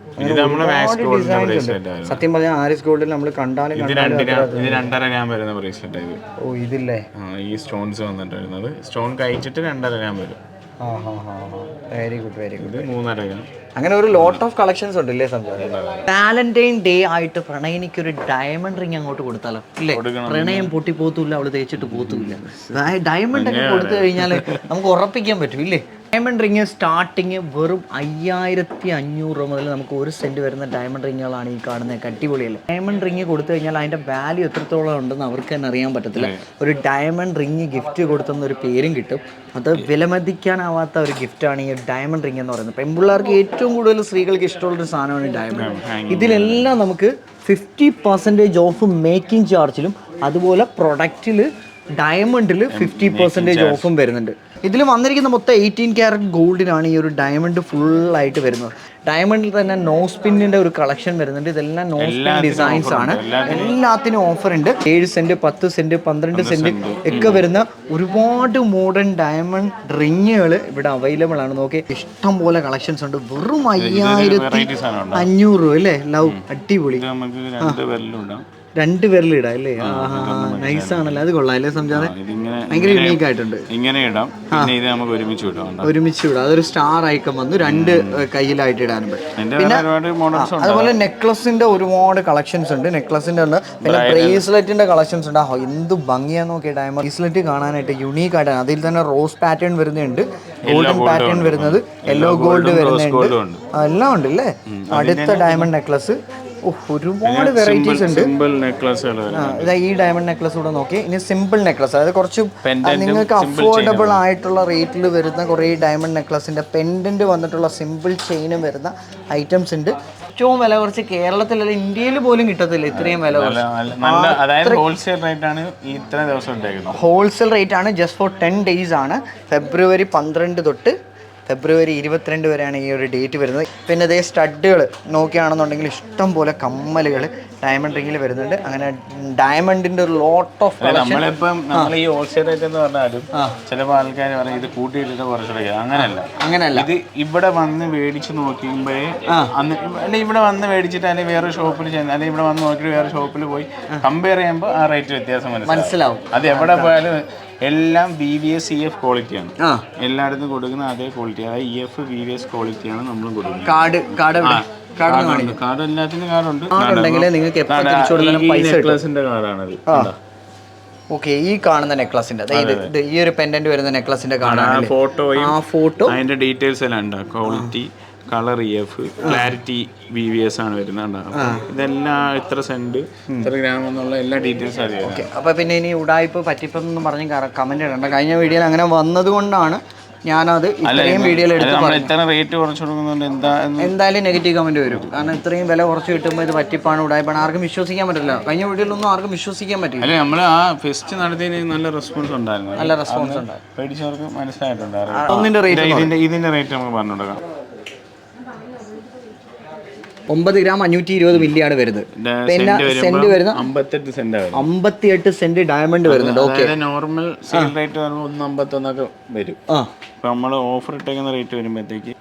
ഗോൾഡിന്റെ ബ്രേസ്ലെറ്റ് ആയിരുന്നു
സത്യം പറഞ്ഞാൽ ആരിസ് ഗോൾഡിൽ നമ്മൾ കണ്ടാലും
ഇത് രണ്ട് ഗ്രാം ഇത് രണ്ടര ഗ്രാം വരുന്ന ബ്രേസ്ലെറ്റ് ഇത്.
ഓ ഇതില്ലേ?
ആ, ഈ സ്റ്റോൺസ് വന്നിട്ട് വരുന്നത് സ്റ്റോൺ കഴിച്ചിട്ട് രണ്ടര ഗ്രാം വരും.
വെരി ഗുഡ് വെരി ഗുഡ് അങ്ങനെ ഒരു ലോട്ട് ഓഫ് കളക്ഷൻസ് ഉണ്ട് ഇല്ലേ വാലന്റൈൻ ഡേ ആയിട്ട് പ്രണയിനിക്ക് ഒരു ഡയമണ്ട് റിംഗ് അങ്ങോട്ട് കൊടുത്താലോ? ഇല്ലേ? പ്രണയം പൊട്ടി പോത്തൂല്ല അവൾ തേച്ചിട്ട് പോത്തൂല്ല ഡയമണ്ട് ഒക്കെ കൊടുത്തു കഴിഞ്ഞാൽ നമുക്ക് ഉറപ്പിക്കാൻ പറ്റും ഇല്ലേ? ഡയമണ്ട് റിങ് സ്റ്റാർട്ടിങ് വെറും അയ്യായിരത്തി അഞ്ഞൂറ് രൂപ മുതൽ നമുക്ക് ഒരു സെന്റ് വരുന്ന ഡയമണ്ട് റിങ്ങുകളാണ് ഈ കാണുന്നത്. അടിപൊളിയല്ലേ? ഡയമണ്ട് റിങ് കൊടുത്തു കഴിഞ്ഞാൽ അതിന്റെ വാല്യൂ എത്രത്തോളം ഉണ്ടെന്ന് അവർക്ക് തന്നെ അറിയാൻ പറ്റത്തില്ല. ഒരു ഡയമണ്ട് റിങ് ഗിഫ്റ്റ് കൊടുത്തുന്ന ഒരു പേരും കിട്ടും. അത് വിലമതിക്കാനാവാത്ത ഒരു ഗിഫ്റ്റാണ് ഈ ഡയമണ്ട് റിങ് എന്ന് പറയുന്നത്. പെൺപിള്ളേർക്ക് ഏറ്റവും കൂടുതൽ സ്ത്രീകൾക്ക് ഇഷ്ടമുള്ള ഒരു സാധനമാണ് ഡയമണ്ട് ഇതിലെല്ലാം നമുക്ക് ഫിഫ്റ്റി പെർസെന്റേജ് ഓഫ് മേക്കിംഗ് ചാർജിലും അതുപോലെ പ്രൊഡക്റ്റിൽ ഡയമണ്ടിൽ ഫിഫ്റ്റി പെർസെന്റേജ് ഓഫും വരുന്നുണ്ട്. ഇതിൽ വന്നിരിക്കുന്ന മൊത്തം എയ്റ്റീൻ ക്യാരറ്റ് ഗോൾഡിനാണ് ഈ ഒരു ഡയമണ്ട് ഫുള്ളായിട്ട് വരുന്നത്. ഡയമണ്ടിൽ തന്നെ നോ സ്പിന്നിന്റെ ഒരു കളക്ഷൻ വരുന്നുണ്ട്. ഇതെല്ലാം നോ സ്പിൻ ഡിസൈൻസ് ആണ്. എല്ലാത്തിനും ഓഫർ ഉണ്ട്. ഏഴ് സെന്റ് പത്ത് സെന്റ് പന്ത്രണ്ട് സെന്റ് ഒക്കെ വരുന്ന ഒരുപാട് മോഡേൺ ഡയമണ്ട് റിങ്ങുകൾ ഇവിടെ അവൈലബിൾ ആണ്. നോക്കി ഇഷ്ടം പോലെ കളക്ഷൻസ് ഉണ്ട്. വെറും അയ്യായിരത്തി അഞ്ഞൂറ് രൂപ അല്ലേ? ലവ് അടിപൊളി.
ഇത് നമുക്ക് രണ്ട് പേരിലും ഇടാം
രണ്ട് അല്ലേ നൈസ് ആണല്ലോ. അത് കൊള്ളാം അല്ലേ സംജാതെ ഭയങ്കര യുണീക്ക് ആയിട്ടുണ്ട്.
ഇങ്ങനെ ഇടാം. പിന്നെ ഇത് നമുക്ക് ഒരുമിച്ച് ഇടാം
ഒരുമിച്ച് ഇടാം. അതൊരു സ്റ്റാർ ഐക്കം വന്നു. രണ്ട് കയ്യിലായിട്ട് ഇടാനും പറ്റും.
ഉണ്ട്.
അതുപോലെ നെക്ലസിന്റെ ഒരുപാട് കളക്ഷൻസ് ഉണ്ട്. നെക്ലസിന്റെ ഉണ്ട് പിന്നെ ബ്രേസ്ലെറ്റിന്റെ കളക്ഷൻസ് ഉണ്ട്. എന്ത് ഭംഗിയാ നോക്കിയ ഡയമണ്ട് ബ്രേസ്ലെറ്റ് കാണാനായിട്ട് യുണീക്ക് ആയിട്ടാണ് അതിൽ തന്നെ റോസ് പാറ്റേൺ വരുന്നുണ്ട്. ഗോൾഡൻ പാറ്റേൺ വരുന്നത്. യെല്ലോ ഗോൾഡ് വരുന്നുണ്ട്. എല്ലാം ഉണ്ട് അല്ലേ അടുത്ത ഡയമണ്ട് നെക്ലസ് ഒരുപാട് വെറൈറ്റീസ് ഉണ്ട്. ഇതാ ഈ ഡയമണ്ട് നെക്ലസ് കൂടെ നോക്കി. ഇനി സിമ്പിൾ നെക്ലസ് അതായത് കുറച്ച് നിങ്ങൾക്ക് അഫോർഡബിൾ ആയിട്ടുള്ള റേറ്റിൽ വരുന്ന കുറേ ഡയമണ്ട് നെക്ലസിന്റെ പെൻഡന്റ് വന്നിട്ടുള്ള സിമ്പിൾ ചെയിനും വരുന്ന ഐറ്റംസ് ഉണ്ട്. ഏറ്റവും വില കുറച്ച് കേരളത്തിൽ കേരളത്തിലല്ല ഇന്ത്യയിൽ പോലും കിട്ടത്തില്ല ഇത്രയും വില
ഹോൾസെയിൽ റേറ്റ് ആണ് ഇത്ര ദിവസം
ഹോൾസെയിൽ റേറ്റ് ആണ് ജസ്റ്റ് ഫോർ ടെൻ ഡേയ്സ് ആണ്. ഫെബ്രുവരി പന്ത്രണ്ട് തൊട്ട് ഫെബ്രുവരി ഇരുപത്തിരണ്ട് വരെയാണ് ഈ ഒരു ഡേറ്റ് വരുന്നത്. പിന്നെ അതേ സ്റ്റഡുകൾ നോക്കുകയാണെന്നുണ്ടെങ്കിൽ ഇഷ്ടം പോലെ കമ്മലുകൾ ഡയമണ്ട് റിങ്ങിൽ വരുന്നുണ്ട്. അങ്ങനെ ഡയമണ്ടിന്റെ ഒരു ലോട്ട് ഓഫ്
നമ്മളിപ്പം നമ്മൾ ഈ ഹോൾസെയിൽ റേറ്റ് എന്ന് പറഞ്ഞാലും ചിലപ്പോൾ ആൾക്കാർ പറയും ഇത് കൂട്ടിയിട്ടിട്ട് കുറച്ചുകൂടെ അങ്ങനെയല്ല
അങ്ങനെയല്ല
ഇത് ഇവിടെ വന്ന് മേടിച്ച് നോക്കുമ്പോഴേ അന്ന് അല്ലെ ഇവിടെ വന്ന് മേടിച്ചിട്ട് അല്ലെങ്കിൽ വേറെ ഷോപ്പിൽ ചെന്ന് അല്ലെങ്കിൽ ഇവിടെ വന്ന് നോക്കിയിട്ട് വേറെ ഷോപ്പിൽ പോയി കമ്പയർ ചെയ്യുമ്പോൾ ആ റേറ്റ് വ്യത്യാസം മനസ്സിലാവും. അത് എവിടെ പോയാലും എല്ലാം B V S E F ക്വാളിറ്റിയാണ്
ആ.
എല്ലായിടത്തും കൊടുക്കുന്ന അതേ ക്വാളിറ്റി അതായത് E F B V S ക്വാളിറ്റിയാണ് നമ്മൾ കൊടുക്കുന്നത്.
കാർഡ് കാർഡ് എവിടെ? കാർഡ്
കാർഡ് എല്ലാത്തിനും കാർഡുണ്ട്.
ഉണ്ടെങ്കിൽ നിങ്ങൾക്ക് എപ്പോൾ തിരിച്ചു കൊടുത്താലും പൈസ കിട്ടും.
നെക്ലസിന്റെ കാർഡാണത്
ഓക്കെ ഈ കാണുന്ന നെക്ലസിന്റെ അതായത് ഇത് ഈ ഒരു പെൻഡന്റ് വരുന്ന നെക്ലസിന്റെ കാർഡാണ്
ഫോട്ടോയും
ആ ഫോട്ടോ.
അതിന്റെ ഡീറ്റെയിൽസ് എല്ലാം ഉണ്ട്. Quality colour E F clarity B V S ആണ് വരുന്നത് ഇതെല്ലാം ഇത്ര സെന്റ് ഇത്ര ഗ്രാം എന്നുള്ള എല്ലാ ഡീറ്റെയിൽസ് അറിയാം
ഓക്കെ അപ്പൊ പിന്നെ ഇനി ഉടായ്പ പറ്റിപ്പെന്ന് പറഞ്ഞ് കമന്റ് ഇടണ്ട. കഴിഞ്ഞ വീഡിയോയിൽ അങ്ങനെ വന്നതുകൊണ്ടാണ് ഞാനത് ഇത്രയും വീഡിയോയിൽ എടുത്ത്
റേറ്റ് കുറച്ച് കൊടുക്കുന്നുണ്ട് എന്താ
എന്തായാലും നെഗറ്റീവ് കമന്റ് വരും. കാരണം ഇത്രയും വില കുറച്ച് കിട്ടുമ്പോൾ ഇത് പറ്റിപ്പാണ് ഉടായ്പാണ്. ആർക്കും വിശ്വസിക്കാൻ പറ്റില്ല. കഴിഞ്ഞ വീഡിയോയിലൊന്നും ആർക്കും വിശ്വസിക്കാൻ പറ്റില്ല.
അല്ലെ നമ്മൾ ആ ഫെസ്റ്റ് നടത്തിയതിന് നല്ല റെസ്പോൺസ് ഉണ്ടായിരുന്നു.
നല്ല റെസ്പോൺസ് ഉണ്ട്
പേടിച്ചവർക്ക് ഇതിന്റെ ഇതിന്റെ റേറ്റ് നമുക്ക് പറഞ്ഞു കൊടുക്കാം.
ഒമ്പത് ഗ്രാം അഞ്ഞൂറ്റി ഇരുപത് മില്ലിയാണ് വരുന്നത്. പിന്നെ സെന്റ് വരുന്ന
അമ്പത്തെട്ട് സെന്റ്
അമ്പത്തിയെട്ട് സെന്റ് ഡയമണ്ട് വരുന്നുണ്ട്. ഓക്കെ
നോർമൽ സെയിൽ റേറ്റ് വരുമ്പോൾ ഒന്ന് അമ്പത്തൊന്നൊക്കെ വരും.
ആ.
നമ്മൾ ഓഫർ ഇട്ടേക്കുന്ന റേറ്റ് വരുമ്പോഴത്തേക്ക്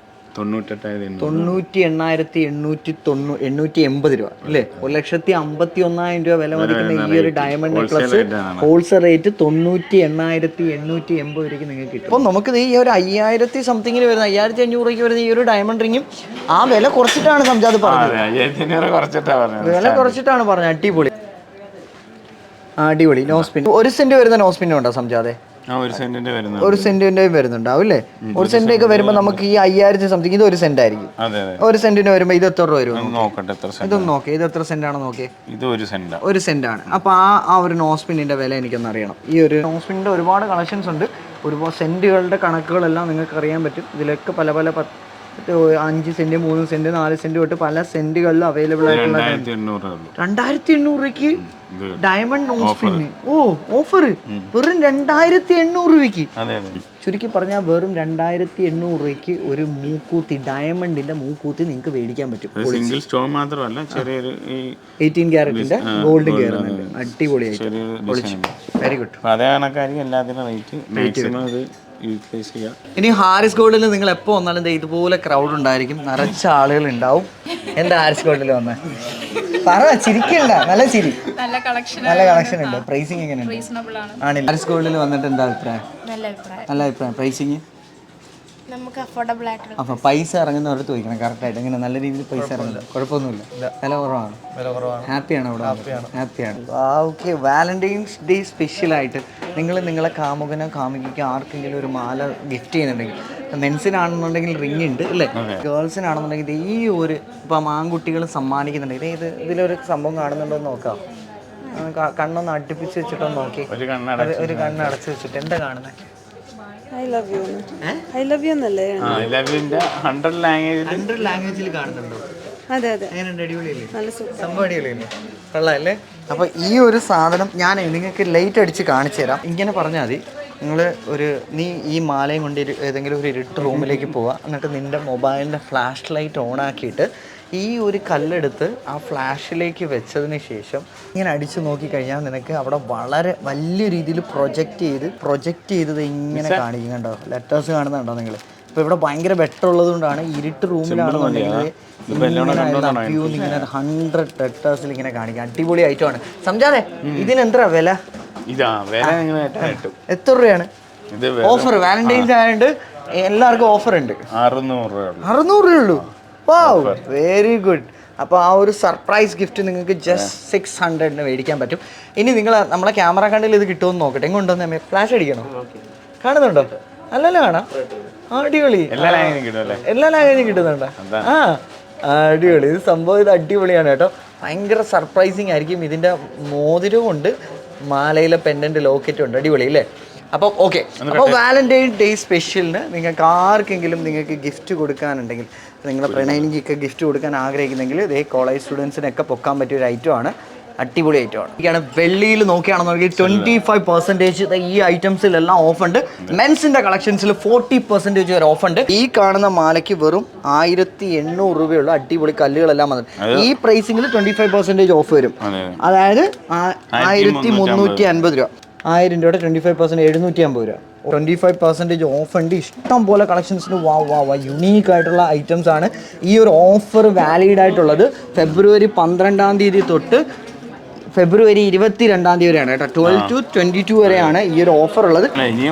തൊണ്ണൂറ്റി എണ്ണായിരത്തി എണ്ണൂറ്റി തൊണ്ണൂ എണ്ണൂറ്റി എൺപത് രൂപ അല്ലേ? ഒരു ലക്ഷത്തി അമ്പത്തി ഒന്നായിരം രൂപ വില മതിക്കുന്ന ഈ ഒരു ഡയമണ്ട് നെക്ലസ് ഹോൾസെയിൽ റേറ്റ് തൊണ്ണൂറ്റി എണ്ണായിരത്തി എണ്ണൂറ്റി എൺപത് രൂപയ്ക്ക് നിങ്ങൾക്ക് കിട്ടും. അപ്പോൾ നമുക്ക് ഈ ഒരു അയ്യായിരത്തി സംതിങ്ങിന് വരുന്ന അയ്യായിരത്തി അഞ്ഞൂറ് രൂപയ്ക്ക് വരുന്ന ഈ ഒരു ഡയമണ്ട് റിങ്ങും ആ വില കുറച്ചിട്ടാണ് സംജാത് പറഞ്ഞത്. വില കുറച്ചിട്ടാണ് പറഞ്ഞത്. അടിപൊളി. അടിപൊളി. നോസ്പിൻ ഒരു സെന്റ് വരുന്ന നോസ്പിൻ ഉണ്ടോ സംജാതെ
ഒരു സെന്റിന്റെ
വരുന്നുണ്ടാവും അല്ലേ? ഒരു സെന്റ് ഒക്കെ വരുമ്പോൾ നമുക്ക് ഈ അയ്യായിരത്തി സംതിങ് ഇത് ഒരു സെന്റ് ആയിരിക്കും. ഒരു സെന്റിന് വരുമ്പോൾ ഇത് എത്ര രൂപ വരും? ഇതൊന്ന് നോക്കേ ഇത് എത്ര സെന്റ് ആണോ നോക്കേ.
ഇത് ഒരു സെന്റ്.
ഒരു സെന്റ് ആണ് അപ്പൊ ആ ആ ഒരു നോസ്പിന്നിന്റെ വില എനിക്കൊന്ന് അറിയണം. ഈ ഒരു നോസ്പിന്നിന്റെ ഒരുപാട് കളക്ഷൻസ് ഉണ്ട്. ഒരുപാട് സെന്റുകളുടെ കണക്കുകളെല്ലാം നിങ്ങൾക്ക് അറിയാൻ പറ്റും. ഇതിലൊക്കെ പല പല അഞ്ച് സെന്റ് മൂന്ന് സെന്റ് നാല് സെന്റ് തൊട്ട് പല സെന്റുകളിലും അവൈലബിൾ ആയിട്ടുള്ള
രണ്ടായിരത്തി എണ്ണൂറ്
രൂപക്ക് രൂപയ്ക്ക് ഡയമണ്ട് നോസ്പിന്ന് ഓ ഓഫർ വെറും രണ്ടായിരത്തി എണ്ണൂറ് രൂപയ്ക്ക്.
അതെ
ചുരുക്കി പറഞ്ഞാൽ വെറും രണ്ടായിരത്തി എണ്ണൂറ് രൂപയ്ക്ക് ഒരു മൂക്കൂത്തി ഡയമണ്ടിന്റെ മൂക്കൂത്തി നിങ്ങൾക്ക് മേടിക്കാൻ പറ്റും.
സിംഗിൾ സ്റ്റോൺ മാത്രമല്ല ചെറിയൊരു
എയ്റ്റീൻ ക്യാരറ്റിന്റെ ഗോൾഡ് കയറുന്നുണ്ട് അടിപൊളിയായിട്ട്. വെരി ഗുഡ്
അതേ കണക്കായിരിക്കും എല്ലാത്തിനും റേറ്റ് മാക്സിമം യൂട്ടിലൈസ് ചെയ്യാം.
ഇനി ഹാരിസ് ഗോൾഡിൽ നിങ്ങൾ എപ്പോൾ വന്നാലും ദേ ഇതുപോലെ ക്രൗഡ് ഉണ്ടായിരിക്കും. നിറച്ച ആളുകൾ ഉണ്ടാവും. എന്താ ഹാരിസ് ഗോൾഡിൽ വന്നേ? പറ ചിരിക്കണ്ട. നല്ല ചിരി.
നല്ല കളക്ഷൻ
നല്ല കളക്ഷൻ ഉണ്ട്. പ്രൈസിങ് എങ്ങനെയുണ്ട്?
റീസണബിൾ ആണ്.
ഹാരിസ് ഗോൾഡിൽ വന്നിട്ട് എന്താ അഭിപ്രായം?
നല്ല അഭിപ്രായം.
നല്ല അഭിപ്രായം. പ്രൈസിങ്
നമുക്ക് അഫോർഡബിൾ ആയിട്ടുള്ള
അപ്പൊ പൈസ ഇറങ്ങുന്നവർ ചോദിക്കണം കറക്റ്റ് ആയിട്ട്. എങ്ങനെ? നല്ല രീതിയിൽ പൈസ ഇറങ്ങുന്നത് കുഴപ്പമൊന്നുമില്ല. വില കുറവാണ്. വില കുറവാണ്. ഹാപ്പിയാണ് അവിടെ ഹാപ്പിയാണ് ഓക്കെ വാലന്റൈൻസ് ഡേ സ്പെഷ്യൽ ആയിട്ട് നിങ്ങൾ നിങ്ങളെ കാമുകനോ കാമുകിക്കോ ആർക്കെങ്കിലും ഒരു മാല ഗിഫ്റ്റ് ചെയ്യുന്നുണ്ടെങ്കിൽ മെൻസിനാണെന്നുണ്ടെങ്കിൽ റിങ് ഉണ്ട് അല്ലേ? ഗേൾസിനാണെന്നുണ്ടെങ്കിൽ ഈ ഒരു ഇപ്പം ആൺകുട്ടികൾ സമ്മാനിക്കുന്നുണ്ടെങ്കിൽ ഇത് ഇതിലൊരു സംഭവം കാണുന്നുണ്ടോ എന്ന് നോക്കാം. കണ്ണൊന്ന് അടുപ്പിച്ച് വെച്ചിട്ടൊന്ന് നോക്കി.
ഒരു കണ്ണട
ഒരു- ഒരു കണ്ണ് അടച്ച് വെച്ചിട്ട്. എന്താ കാണുന്നത്
I love you I love you എന്നല്ലേ?
ഹൺഡ്രഡ് ലാംഗ്വേജിൽ
ഹൺഡ്രഡ് ലാംഗ്വേജിൽ കാണുന്നുണ്ടോ?
അതെ അതെ. നല്ല
സംഭവം അടിപൊളിയല്ലേ? കൊള്ളാമല്ലേ അപ്പോൾ ഈ ഒരു സാധനം ഞാൻ നിങ്ങൾക്ക് ലൈറ്റ് അടിച്ച് കാണിച്ചു തരാം. ഇങ്ങനെ പറഞ്ഞാൽ മതി. നിങ്ങൾ ഒരു നീ ഈ മാലയും കൊണ്ട് ഏതെങ്കിലും ഒരു ഇരുട്ട് റൂമിലേക്ക് പോവുക എന്നിട്ട് നിന്റെ മൊബൈലിന്റെ ഫ്ലാഷ് ലൈറ്റ് ഓൺ ആക്കിയിട്ട് ഈ ഒരു കല്ലെടുത്ത് ആ ഫ്ലാഷിലേക്ക് വെച്ചതിന് ശേഷം ഇങ്ങനെ അടിച്ച് നോക്കിക്കഴിഞ്ഞാൽ നിനക്ക് അവിടെ വളരെ വലിയ രീതിയിൽ പ്രൊജക്റ്റ് ചെയ്ത് പ്രൊജക്റ്റ് ചെയ്തത് ഇങ്ങനെ കാണിക്കുന്നുണ്ടോ ലെറ്റേഴ്സ് കാണുന്നുണ്ടോ നിങ്ങൾ ഇപ്പൊ ഇവിടെ ഭയങ്കര ബെറ്റർ ഉള്ളത് കൊണ്ടാണ് ഇരുട്ട് റൂമിലാണെന്നുണ്ടെങ്കിൽ ഇങ്ങനെ ഹൺഡ്രഡ് ലെറ്റേഴ്സിൽ ഇങ്ങനെ കാണിക്കാം. അടിപൊളി ഐറ്റം ആണ്. സംജാതെ ഇതിന്
എന്താ വില?
എത്ര രൂപയാണ്? ഓഫർ വാലന്റൈൻസ് ആയതുകൊണ്ട് എല്ലാവർക്കും ഓഫർ ഉണ്ട്.
അറുന്നൂറ് രൂപ
വെരി ഗുഡ് അപ്പോൾ ആ ഒരു സർപ്രൈസ് ഗിഫ്റ്റ് നിങ്ങൾക്ക് ജസ്റ്റ് സിക്സ് ഹൺഡ്രഡിന് മേടിക്കാൻ പറ്റും. ഇനി നിങ്ങൾ നമ്മളെ ക്യാമറ കണ്ടിൽ ഇത് കിട്ടുമെന്ന് നോക്കട്ടെ. എങ്ങോട്ടൊന്ന് ഫ്ലാഷ് അടിക്കണോ? കാണുന്നുണ്ടോ? അല്ലല്ലോ കാണാം? അടിപൊളി.
എല്ലാ ലാംഗ്വേജും
കിട്ടുന്നുണ്ടോ. ആ അടിപൊളി. ഇത് സംഭവം ഇത് അടിപൊളിയാണ് കേട്ടോ. ഭയങ്കര സർപ്രൈസിങ് ആയിരിക്കും. ഇതിന്റെ മോതിരവും ഉണ്ട്. മാലയിലെ പെൻഡന്റ് ലോക്കറ്റും ഉണ്ട്. അടിപൊളി അല്ലേ? അപ്പോൾ ഓക്കെ അപ്പോൾ വാലന്റൈൻ ഡേ സ്പെഷ്യലിന് നിങ്ങൾക്ക് ആർക്കെങ്കിലും നിങ്ങൾക്ക് ഗിഫ്റ്റ് കൊടുക്കാനുണ്ടെങ്കിൽ നിങ്ങളുടെ പ്രണയിനിക്കൊക്കെ ഗിഫ്റ്റ് കൊടുക്കാൻ ആഗ്രഹിക്കുന്നെങ്കിൽ ഇതേ കോളേജ് സ്റ്റുഡൻസിനൊക്കെ പൊക്കാൻ പറ്റിയ ഒരു ഐറ്റമാണ് അടിപൊളി ഐറ്റമാണ് ഇതാണ് വെള്ളിയിൽ നോക്കുകയാണെന്നുണ്ടെങ്കിൽ ട്വന്റി ഫൈവ് പെർസെന്റേജ് ഈ ഐറ്റംസിലെല്ലാം ഓഫ് ഉണ്ട്. മെൻസിന്റെ കളക്ഷൻസിൽ ഫോർട്ടി പെർസെന്റേജ് വരെ ഓഫ് ഉണ്ട് ഈ കാണുന്ന മാലയ്ക്ക് വെറും ആയിരത്തി എണ്ണൂറ് രൂപയുള്ള അടിപൊളി കല്ലുകളെല്ലാം വന്നത് ഈ പ്രൈസിംഗിൽ ട്വന്റി ഫൈവ് പെർസെന്റേജ് ഓഫ് വരും അതായത് ആയിരത്തി മുന്നൂറ്റി അൻപത് രൂപ. ആയിരം രൂപയുടെ ട്വന്റി ഫൈവ് പെർസെന്റ് എഴുന്നൂറ്റി അമ്പത് രൂപ. ട്വന്റി ഫൈവ് പെർസെന്റേജ് ഓഫ് ഉണ്ട്. ഇഷ്ടം പോലെ കളക്ഷൻസിന് വാ വാ വാ യുണീക്ക് ആയിട്ടുള്ള ഐറ്റംസ് ആണ് ഈ ഒരു ഓഫർ വാലിഡ് ആയിട്ടുള്ളത്. ഫെബ്രുവരി പന്ത്രണ്ടാം തീയതി തൊട്ട് ഫെബ്രുവരി ഇരുപത്തി രണ്ടാം തീയതി വരെയാണ് കേട്ടോ. ട്വൽവ് ടു ട്വന്റി ടു വരെയാണ് ഈ ഒരു ഓഫർ ഉള്ളത്.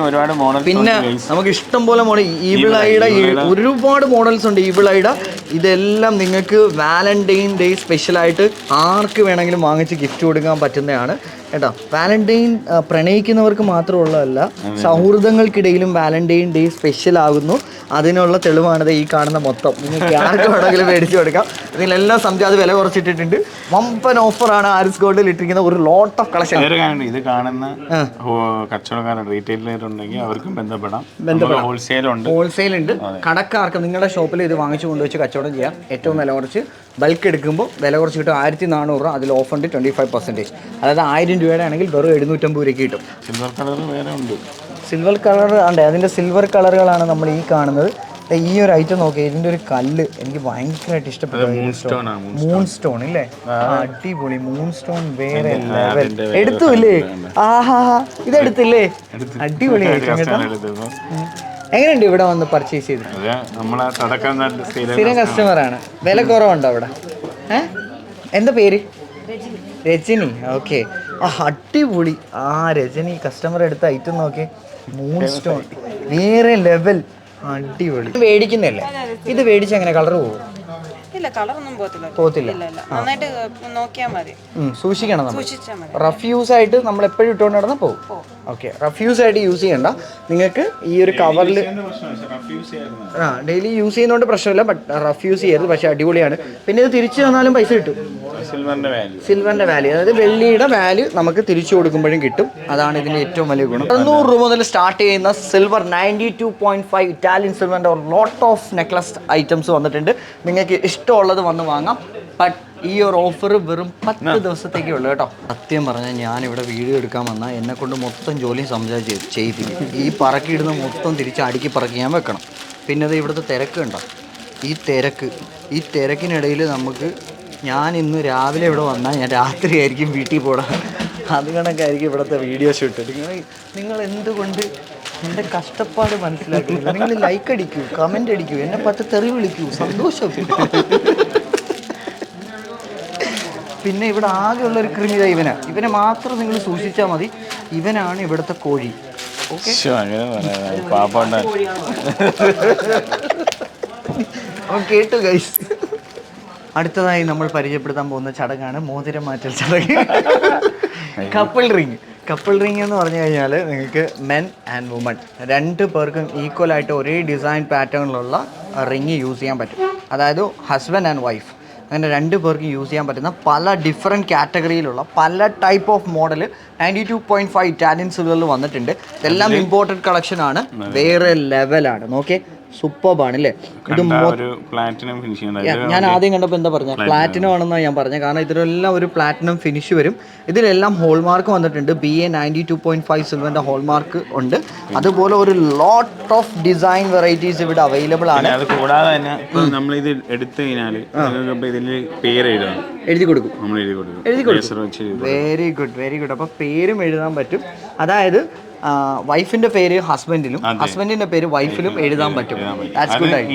ഒരുപാട് മോഡൽ
പിന്നെ നമുക്ക് ഇഷ്ടം പോലെ മോഡൽ ഈവിളൈയുടെ ഒരുപാട് മോഡൽസ് ഉണ്ട് ഈവിളൈയുടെ ഇതെല്ലാം നിങ്ങൾക്ക് വാലന്റൈൻ ഡേ സ്പെഷ്യൽ ആയിട്ട് ആർക്ക് വേണമെങ്കിലും വാങ്ങിച്ച് ഗിഫ്റ്റ് കൊടുക്കാൻ പറ്റുന്നതാണ് കേട്ടോ. വാലന്റൈൻ പ്രണയിക്കുന്നവർക്ക് മാത്രമുള്ളതല്ല സൗഹൃദങ്ങൾക്കിടയിലും വാലന്റൈൻ ഡേ സ്പെഷ്യൽ ആകുന്നു. അതിനുള്ള തെളിവാണ് ഈ കാണുന്ന മൊത്തം. നിങ്ങൾക്ക് ആർക്ക് വേണമെങ്കിലും മേടിച്ചു കൊടുക്കാം. ഇതിലെല്ലാം സംജാത് വില കുറച്ചിട്ടിട്ടുണ്ട്. വമ്പൻ ഓഫറാണ് ആരിസ് ഗോൾഡിൽ ഇട്ടിരിക്കുന്ന ഒരു ലോട്ട് ഓഫ് കളക്ഷൻ
ഇത് കാണുന്ന. കച്ചവടക്കാരൻ റീറ്റെയിലർ ഉണ്ടെങ്കിൽ അവർക്കും ബന്ധപ്പെടാം. ബന്ധപ്പെടാം. ഹോൾസെയിൽ ഉണ്ട്.
ഹോൾസെയിൽ ഉണ്ട്. കടക്കാർക്ക് നിങ്ങളുടെ ഷോപ്പിൽ ഇത് വാങ്ങിച്ചു കൊണ്ടുവച്ച് കച്ചവടം ചെയ്യാം. ഏറ്റവും വില കുറച്ച് ബൾക്ക് എടുക്കുമ്പോൾ വില കുറച്ച് കിട്ടും. ആയിരത്തി നാനൂറ് രൂപ അതിൽ ഓഫ് ഉണ്ട് ട്വന്റി ഫൈവ് പെർസെന്റേജ് അതായത് ആയിരം രൂപയുടെ ആണെങ്കിൽ വെറും എഴുന്നൂറ്റമ്പത് രൂപയ്ക്ക് കിട്ടും.
സിൽവർ കളർ വേറെ ഉണ്ട്.
സിൽവർ കളർ ഉണ്ട് അതിന്റെ സിൽവർ കളറുകളാണ് നമ്മൾ ഈ കാണുന്നത്. ഈ ഒരു ഐറ്റം നോക്കി ഇതിന്റെ ഒരു കല്ല് എനിക്ക് ഭയങ്കരമായിട്ട് ഇഷ്ടപ്പെട്ടു മൂൺ സ്റ്റോൺ ഇല്ലേ? അടിപൊളി മൂൺ സ്റ്റോൺ വേറെ ലെവൽ എടുത്തു ഇല്ലേ ആഹാ ഇത് എടുത്തില്ലേ അടിപൊളി ഐറ്റം കേട്ടോ. എങ്ങനെയുണ്ട് ഇവിടെ വന്ന് പർച്ചേസ് ചെയ്ത്
സ്ഥിരം
കസ്റ്റമർ ആണ്. വില കുറവുണ്ടോ അവിടെ? എന്താ പേര്? രജനി. ഓക്കെ. ആ അടിപൊളി. ആ രജനി കസ്റ്റമർ എടുത്ത ഐറ്റം നോക്കി മൂൺ സ്റ്റോൺ വേറെ ലെവൽ അടിപൊളി. ഇത് മേടിക്കുന്നല്ലേ ഇത് മേടിച്ച് എങ്ങനെ കളർ പോകും?
ഇല്ല കളറൊന്നും പോകത്തില്ല.
പോകത്തില്ല.
നന്നായിട്ട് നോക്കിയാൽ മതി.
സൂക്ഷിക്കണം നമ്മൾ. റഫ്യൂസ് ആയിട്ട് നമ്മൾ എപ്പോഴും ഇട്ടുകൊണ്ട് നടന്നാൽ പോകും. ഓക്കെ. റഫ്യൂസ് ആയിട്ട് യൂസ് ചെയ്യണ്ട. നിങ്ങൾക്ക് ഈ ഒരു കവറിൽ ആ ഡെയിലി യൂസ് ചെയ്യുന്നതുകൊണ്ട് പ്രശ്നമില്ല ബട്ട് റഫ്യൂസ് ചെയ്യരുത്. പക്ഷേ അടിപൊളിയാണ്. പിന്നെ ഇത് തിരിച്ചു തന്നാലും പൈസ കിട്ടും.
സിൽവറിന്റെ വാല്യൂ
അതായത് വെള്ളിയുടെ വാല്യൂ നമുക്ക് തിരിച്ചു കൊടുക്കുമ്പോഴും കിട്ടും. അതാണ് ഇതിന്റെ ഏറ്റവും വലിയ ഗുണം. അറുന്നൂറ് രൂപ മുതൽ സ്റ്റാർട്ട് ചെയ്യുന്ന silver ninety two point five Italian സിൽവറിന്റെ lot of necklace items വന്നിട്ടുണ്ട്. നിങ്ങൾക്ക് ഇഷ്ടമുള്ളത് വന്ന് വാങ്ങാം. ബട്ട് ഈ ഒരു ഓഫർ വെറും പത്ത് ദിവസത്തേക്കേ ഉള്ളൂ കേട്ടോ. സത്യം പറഞ്ഞാൽ ഞാൻ ഇവിടെ വീഡിയോ എടുക്കാൻ വന്നാൽ എന്നെ കൊണ്ട് മൊത്തം ജോലിയും സംസാരിച്ച് ചെയ്യിപ്പിക്കും. ഈ പറക്കിയിടുന്ന മൊത്തം തിരിച്ച് അടുക്കി പറക്കി ഞാൻ വെക്കണം. പിന്നെ അത് ഇവിടുത്തെ തിരക്ക് ഉണ്ടോ ഈ തിരക്ക്. ഈ തിരക്കിനിടയിൽ നമുക്ക് ഞാൻ ഇന്ന് രാവിലെ ഇവിടെ വന്നാൽ ഞാൻ രാത്രി ആയിരിക്കും വീട്ടിൽ പോടാം അത് കണക്കായിരിക്കും ഇവിടുത്തെ വീഡിയോ ഷൂട്ട് നിങ്ങൾ നിങ്ങൾ എന്തുകൊണ്ട് എന്റെ കഷ്ടപ്പാട് മനസ്സിലാക്കുന്നില്ല? നിങ്ങൾ ലൈക്ക് അടിക്കൂ കമന്റ് അടിക്കൂ എന്നെ പത്ത് തെറി വിളിക്കൂ സന്തോഷം. പിന്നെ ഇവിടെ ആകെയുള്ള ഒരു ക്രിമിത ഇവനാ. ഇവനെ മാത്രം നിങ്ങൾ സൂക്ഷിച്ചാൽ മതി. ഇവനാണ് ഇവിടുത്തെ കോഴി. ഓക്കെ കേട്ടു ഗൈസ് അടുത്തതായി നമ്മൾ പരിചയപ്പെടുത്താൻ പോകുന്ന ചടങ്ങാണ് മോതിരം മാറ്റൽ ചടങ്ങ്. കപ്പിൾ റിങ് കപ്പിൾ റിങ് എന്ന് പറഞ്ഞു കഴിഞ്ഞാൽ നിങ്ങൾക്ക് മെൻ ആൻഡ് വുമൺ രണ്ട് പേർക്കും ഈക്വൽ ആയിട്ട് ഒരേ ഡിസൈൻ പാറ്റേണിലുള്ള റിങ് യൂസ് ചെയ്യാൻ പറ്റും. അതായത് ഹസ്ബൻഡ് ആൻഡ് വൈഫ് അങ്ങനെ രണ്ട് പേർക്കും യൂസ് ചെയ്യാൻ പറ്റുന്ന പല ഡിഫറെന്റ് കാറ്റഗറിയിലുള്ള പല type of model ninety two point five Italian സിൽവറിൽ വന്നിട്ടുണ്ട്. ഇതെല്ലാം ഇമ്പോർട്ടന്റ് കളക്ഷൻ ആണ്. വേറെ ലെവലാണ് നോക്കിയേ. സൂപ്പർബാണ് അല്ലേ ഇത് ഞാൻ- ആദ്യം കണ്ടപ്പോൾ എന്താ പറഞ്ഞ? പ്ലാറ്റിനം ആണെന്നാണ് ഞാൻ പറഞ്ഞത് കാരണം ഇതിലെല്ലാം ഒരു പ്ലാറ്റിനം ഫിനിഷ് വരും. ഇതിലെല്ലാം ഹോൾമാർക്ക് വന്നിട്ടുണ്ട്. B A ninety two point five സിൽവറിന്റെ hallmark ഉണ്ട്. അതുപോലെ ഒരു ലോട്ട് ഓഫ് ഡിസൈൻ വെറൈറ്റീസ് ഇവിടെ അവൈലബിൾ ആണ്.
അത് കൂടാതെ തന്നെ നമ്മൾ ഇത് എടുത്തു കഴിഞ്ഞാൽ പേര്
എഴുതി. കൊടുക്കും.
നമ്മൾ എഴുതി കൊടുക്കും.
എഴുതി വെരി ഗുഡ് വെരി ഗുഡ് അപ്പോൾ പേരും എഴുതാൻ പറ്റും. അതായത് വൈഫിന്റെ പേര് ഹസ്ബൻഡിലും ഹസ്ബൻഡിന്റെ പേര് വൈഫിലും എഴുതാൻ പറ്റും.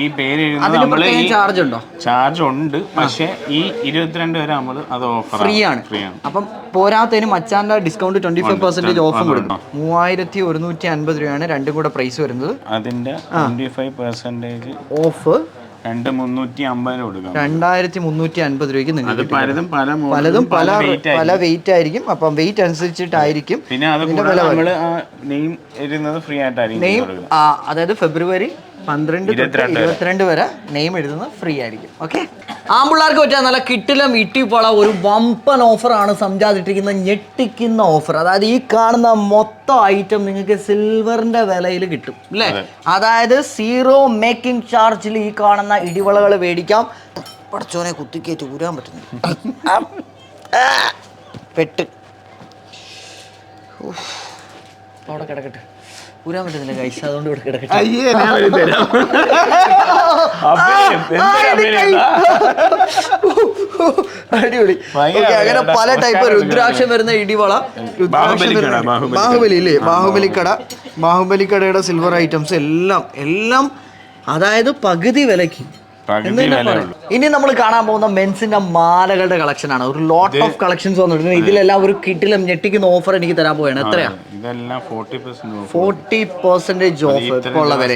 ഈ പേര്
അതിന് ചാർജ് ഉണ്ടോ?
ചാർജ് ഉണ്ട്. പക്ഷേ ഈ ഇരുപത്തിരണ്ട് വരെ നമ്മൾ അത് ഓഫർ
ഫ്രീ ആണ്. അപ്പം പോരാത്തതിന് മച്ചാന്റെ ഡിസ്കൗണ്ട് ട്വന്റി ഫൈവ് പെർസെന്റേജ് ഓഫും കൊടുക്കും മൂവായിരത്തി ഒരുന്നൂറ്റി അൻപത് രൂപയാണ് രണ്ടും കൂടെ പ്രൈസ് വരുന്നത്.
അതിന്റെ
ഓഫ്
രണ്ട് മുന്നൂറ്റി അമ്പതിന് കൊടുക്കാം.
രണ്ടായിരത്തി മുന്നൂറ്റി അൻപത് രൂപയ്ക്ക് നിങ്ങൾക്ക്
പലതും പല
പലതും പല പല വെയിറ്റ് ആയിരിക്കും. അപ്പം വെയിറ്റ് അനുസരിച്ചിട്ടായിരിക്കും
പിന്നെ അത് നമ്മൾ നെയിം എഴുതുന്നത് ഫ്രീ ആയിട്ടായിരിക്കും
നെയിം അതായത് ഫെബ്രുവരി പന്ത്രണ്ട്
ഇരുപത്തിരണ്ട് വരെ.
നെയിം എഴുതുന്നത് ഫ്രീ ആയിരിക്കും. ഓക്കെ ആമ്പിള്ളേർക്ക് പറ്റാൻ നല്ല കിട്ടിലും ഇട്ടിപ്പോള ഒരു വമ്പൻ ഓഫറാണ് സംജാതിട്ടിരിക്കുന്ന ഞെട്ടിക്കുന്ന ഓഫർ അതായത് ഈ കാണുന്ന മൊത്തം ഐറ്റം നിങ്ങൾക്ക് സിൽവറിന്റെ വിലയിൽ കിട്ടും അല്ലേ? അതായത് സീറോ മേക്കിംഗ് ചാർജിൽ ഈ കാണുന്ന ഇടിവളകൾ മേടിക്കാം. പടച്ചോനെ കുത്തിക്കേറ്റ് ഊരാൻ പറ്റുന്നു പെട്ട്. അവിടെ കിടക്കട്ടെ. ഊരാൻ പറ്റുന്നില്ല കൈസ് അതുകൊണ്ട് ഇവിടെ കിടക്കട്ടെ
അയ്യേ ഞാൻ ഒരു തരാം അഭിനയം, എന്തൊരു
ആ, കൈ.
അഭിനയം.
അടിപൊളി
ഭയങ്കര
Okay, അങ്ങനെ
അഭിനയം.
പല ടൈപ്പ് രുദ്രാക്ഷം വരുന്ന ഇടിവള രുദ്രാക്ഷം
ബാഹുബലിക്കട,
വരുന്ന-
ബാഹുബലിക്കട.
ബാഹുബലി ഇല്ലേ ബാഹുബലിക്കട ബാഹുബലിക്കടയുടെ സിൽവർ ഐറ്റംസ് എല്ലാം എല്ലാം അതായത് പകുതി വിലക്ക് ഇനി നമ്മൾ കാണാൻ പോകുന്ന മെൻസിന്റെ മാലകളുടെ കളക്ഷൻ ആണ് ഒരു ലോട്ട് ഓഫ് കളക്ഷൻസ് വന്നിട്ടുണ്ട്. ഇതിലെല്ലാം ഒരു കിട്ടിലും ഞെട്ടിക്കുന്ന ഓഫർ എനിക്ക് തരാൻ പോവാണ് എത്രയാ?
ഇതെല്ലാം forty percent
forty percentage off ഇപ്പോൾ ഉള്ള വില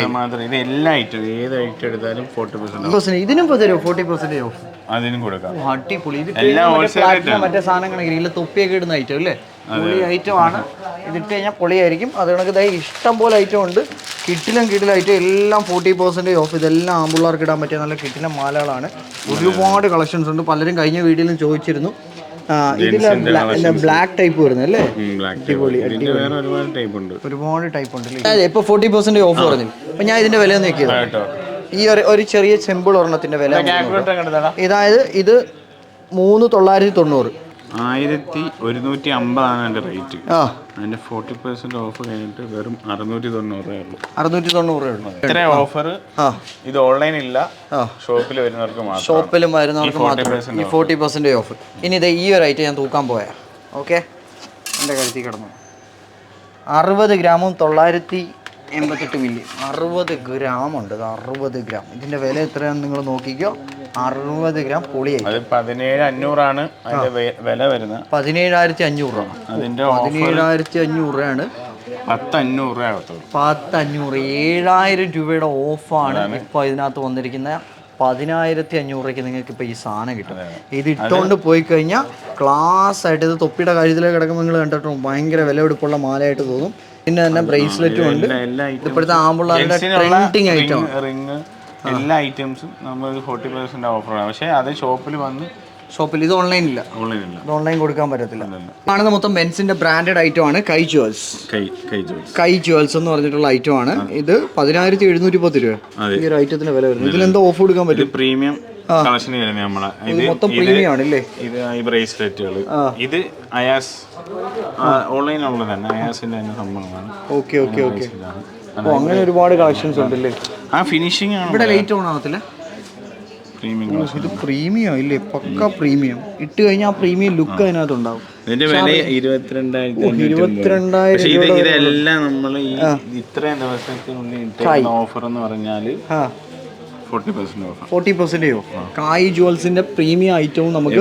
എല്ലാ ഐറ്റം ഏത് ഐറ്റം എടുത്താലും ഫോർട്ടി പെർസെന്റ്
ഇതിനും തരുമോ ഫോർട്ടി പെർസെന്റേജ് ഓഫ്
അതിനും കൊടുക്കാം.
അടിപൊളി. ഇത് മറ്റേ മറ്റേ തൊപ്പിയൊക്കെ ഇടുന്ന ഐറ്റം അല്ലേ? പൊളി ഐറ്റം ആണ്. ഇതിട്ട് കഴിഞ്ഞാൽ പൊളിയായിരിക്കും. അത് കണക്ക് ദേ ഇഷ്ടം പോലെ ഐറ്റം ഉണ്ട്. കിട്ടിലും കിട്ടിലും ഐറ്റം എല്ലാം ഫോർട്ടി പെർസെന്റേജ് ഓഫ് ഇതെല്ലാം ആമ്പിള്ളേർക്ക് ഇടാൻ പറ്റിയ നല്ല കിട്ടിലും മാലകളാണ്. ഒരുപാട് കളക്ഷൻസ് ഉണ്ട്. പലരും കഴിഞ്ഞ വീഡിയോയിലും ചോദിച്ചിരുന്നു. ബ്ലാക്ക് ടൈപ്പ് വരുന്നത് അല്ലേ?
ഒരുപാട് ടൈപ്പ് ഉണ്ട്.
ഒരുപാട് ടൈപ്പ് ഉണ്ട് അല്ലേ? ഇപ്പൊ ഫോർട്ടി പെർസെന്റ് ഓഫ് പറഞ്ഞു. അപ്പൊ ഞാൻ ഇതിന്റെ വില നോക്കിയത് ഈ ഒരു ചെറിയ ചെമ്പിൾ ഒരെണ്ണത്തിന്റെ വില ഇതായത് ഇത് മൂന്ന് തൊള്ളായിരത്തി തൊണ്ണൂറ്.
ആയിരത്തി ഒരുന്നൂറ്റി അമ്പതാണ് അതിന്റെ റേറ്റ്.
ആ.
അതിന്റെ ഫോർട്ടി പെർസെന്റ് ഓഫ് കഴിഞ്ഞിട്ട് വെറും അറുന്നൂറ്റി തൊണ്ണൂറ്
അറുന്നൂറ്റി തൊണ്ണൂറ്
ഇത്ര ഓഫർ ഇത് ഓൺലൈൻ ഇല്ല. ഷോപ്പിൽ വരുന്നവർക്ക് മാത്രം.
ഷോപ്പിലും വരുന്നവർക്ക്
ഈ 40%
മാത്രം. ഈ ഫോർട്ടി പെർസെന്റ് ഓഫ് ഇനി ഇത് ഈ ഒരു ഐറ്റം ഞാൻ തൂക്കാൻ പോയാ. ഓക്കെ എന്റെ കരുത്തി കിടന്നു. അറുപത് ഗ്രാമും തൊള്ളായിരത്തി എൺപത്തെട്ട് മില്ലി. അറുപത് ഗ്രാം ഉണ്ട് അറുപത് ഗ്രാം. ഇതിന്റെ വില എത്രയാണെന്ന് നിങ്ങൾ നോക്കിക്കോ. അറുപത് ഗ്രാം പുളി
അത് പതിനേഴ് അഞ്ഞൂറാണ് അതിന്റെ വില വരുന്നത്.
പതിനേഴായിരത്തി അഞ്ഞൂറ് രൂപ.
അതിന്റെ
പതിനേഴായിരത്തി അഞ്ഞൂറ് രൂപയാണ്.
പത്തഞ്ഞൂറ് രൂപ ആകത്തുള്ളൂ
പത്ത് ഏഴായിരം രൂപയുടെ ഓഫാണ് ഇപ്പോൾ ഇതിനകത്ത് വന്നിരിക്കുന്ന പതിനായിരത്തി അഞ്ഞൂറ് രൂപയ്ക്ക് നിങ്ങൾക്ക് ഇപ്പോൾ ഈ സാധനം കിട്ടും. ഇത് ഇട്ടുകൊണ്ട് പോയി കഴിഞ്ഞാൽ ക്ലാസ് ആയിട്ട് ഇത് തൊപ്പിയുടെ കാര്യത്തിലേക്ക് കിടക്കുമ്പോൾ നിങ്ങൾ കണ്ടിട്ടും ഭയങ്കര വിലപിടിപ്പുള്ള മാലയായിട്ട് തോന്നും. പിന്നെ തന്നെ ബ്രേസ്ലെറ്റും ഉണ്ട്. ഇപ്പോഴത്തെ ആമ്പിള്ളാരുടെ ട്രെൻഡിങ് ഐറ്റം
എല്ലാ ഐറ്റംസും നമ്മൾ ഫോർട്ടി പെർസെന്റ് ഓഫറാണ്. പക്ഷേ അത് ഷോപ്പിൽ വന്ന്
ഷോപ്പിൽ ഇത് ഓൺലൈനില്ല.
ഓൺലൈൻ ഇല്ല
ഓൺലൈൻ കൊടുക്കാൻ പറ്റത്തില്ല. കാണുന്ന മൊത്തം ബെൻസിന്റെ ബ്രാൻഡഡ് ഐറ്റം ആണ് കൈ ജുവൽസ്
കൈ
ജുവൽസ് എന്ന് പറഞ്ഞിട്ടുള്ള ഐറ്റം ആണ്. ഇത് പതിനായിരത്തി എഴുന്നൂറ്റി പത്ത് രൂപ ഈ ഒരു ഐറ്റത്തിന്റെ വില വരുന്നത്. ഇതിലെന്തോ ഓഫ് കൊടുക്കാൻ പറ്റും?
പ്രീമിയം കളക്ഷൻ വരുന്നത് നമ്മളെ. ഇത്
മൊത്തം
ഇത്
പ്രീമിയം
ഇത് ഈ ബ്രേസ്ലെറ്റുകൾ ഇത് അയാസ് ഓൺലൈൻ ഉള്ളത് തന്നെ. അയാസിന്റെ തന്നെ സംഭവമാണ്.
Okay okay okay. അപ്പോൾ അങ്ങനെ ഒരുപാട് കളക്ഷൻസ് ഉണ്ടല്ലേ?
ആ ഫിനിഷിംഗ് ആണ്.
ഇവിടെ ലൈറ്റ് ഓൺ ആവത്തില്ല ഇത് പ്രീമിയം ഇല്ലേ? പക്ക പ്രീമിയം ഇട്ട് കഴിഞ്ഞാൽ ആ പ്രീമിയം ലുക്ക് അതിനകത്ത് ഉണ്ടാവും
ഇതിന്റെ വില.
ഇരുപത്തിരണ്ടായിരം
ഇതെല്ലാം നമ്മൾ ഈ ഇത്രയും ദിവസത്തിനുള്ളിൽ ഓഫർ എന്ന്
പറഞ്ഞാൽ
ഫോർട്ടി
പെർസെന്റേജോ കായ് ജുവൽസിന്റെ പ്രീമിയം ഐറ്റവും നമുക്ക്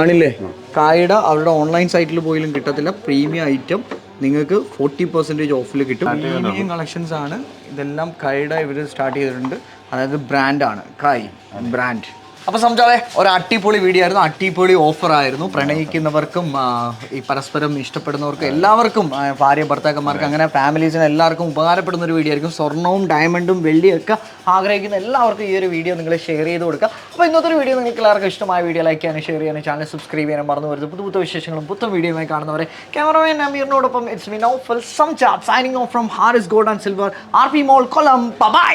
ആണില്ലേ? കായുടെ അവരുടെ ഓൺലൈൻ സൈറ്റിൽ പോലും കിട്ടത്തില്ല. പ്രീമിയം ഐറ്റം നിങ്ങൾക്ക് ഫോർട്ടി പെർസെന്റേജ് ഓഫിൽ കിട്ടും. പ്രീമിയം കളക്ഷൻസ് ആണ്. ഇതെല്ലാം കൈയുടെ ഇവർ സ്റ്റാർട്ട് ചെയ്തിട്ടുണ്ട്. അതായത് ബ്രാൻഡാണ് കായ് ബ്രാൻഡ് അപ്പോൾ സംജാവേ ഒരു അട്ടിപ്പൊളി വീഡിയോ ആയിരുന്നു. അട്ടിപ്പൊളി ഓഫർ ആയിരുന്നു. പ്രണയിക്കുന്നവർക്കും ഈ പരസ്പരം ഇഷ്ടപ്പെടുന്നവർക്കും എല്ലാവർക്കും ഭാര്യ ഭർത്താക്കന്മാർക്കും അങ്ങനെ ഫാമിലീസിന് എല്ലാവർക്കും ഉപകാരപ്പെടുന്ന ഒരു വീഡിയോ ആയിരിക്കും. സ്വർണവും ഡയമണ്ടും വെള്ളിയും ഒക്കെ ആഗ്രഹിക്കുന്ന എല്ലാവർക്കും ഈ ഒരു വീഡിയോ നിങ്ങൾ ഷെയർ ചെയ്ത് കൊടുക്കുക. അപ്പോൾ ഇന്നത്തെ ഒരു വീഡിയോ നിങ്ങൾക്ക് എല്ലാവർക്കും ഇഷ്ടമായ വീഡിയോ ലൈക്ക് ചെയ്യാനും ഷെയർ ചെയ്യാനും ചാനൽ സബ്സ്ക്രൈബ് ചെയ്യാനും മറന്നു വരുന്നത് പുതു പുതു വിശേഷങ്ങളും പുത്തൻ വീഡിയോയുമായി കാണുന്നവരെ ക്യാമറമാൻ അമീറിനോടൊപ്പം ഇറ്റ്സ് മീൻ നൗഫൽ സം chap signing off from Haris gold and silver R P mall Kollam bye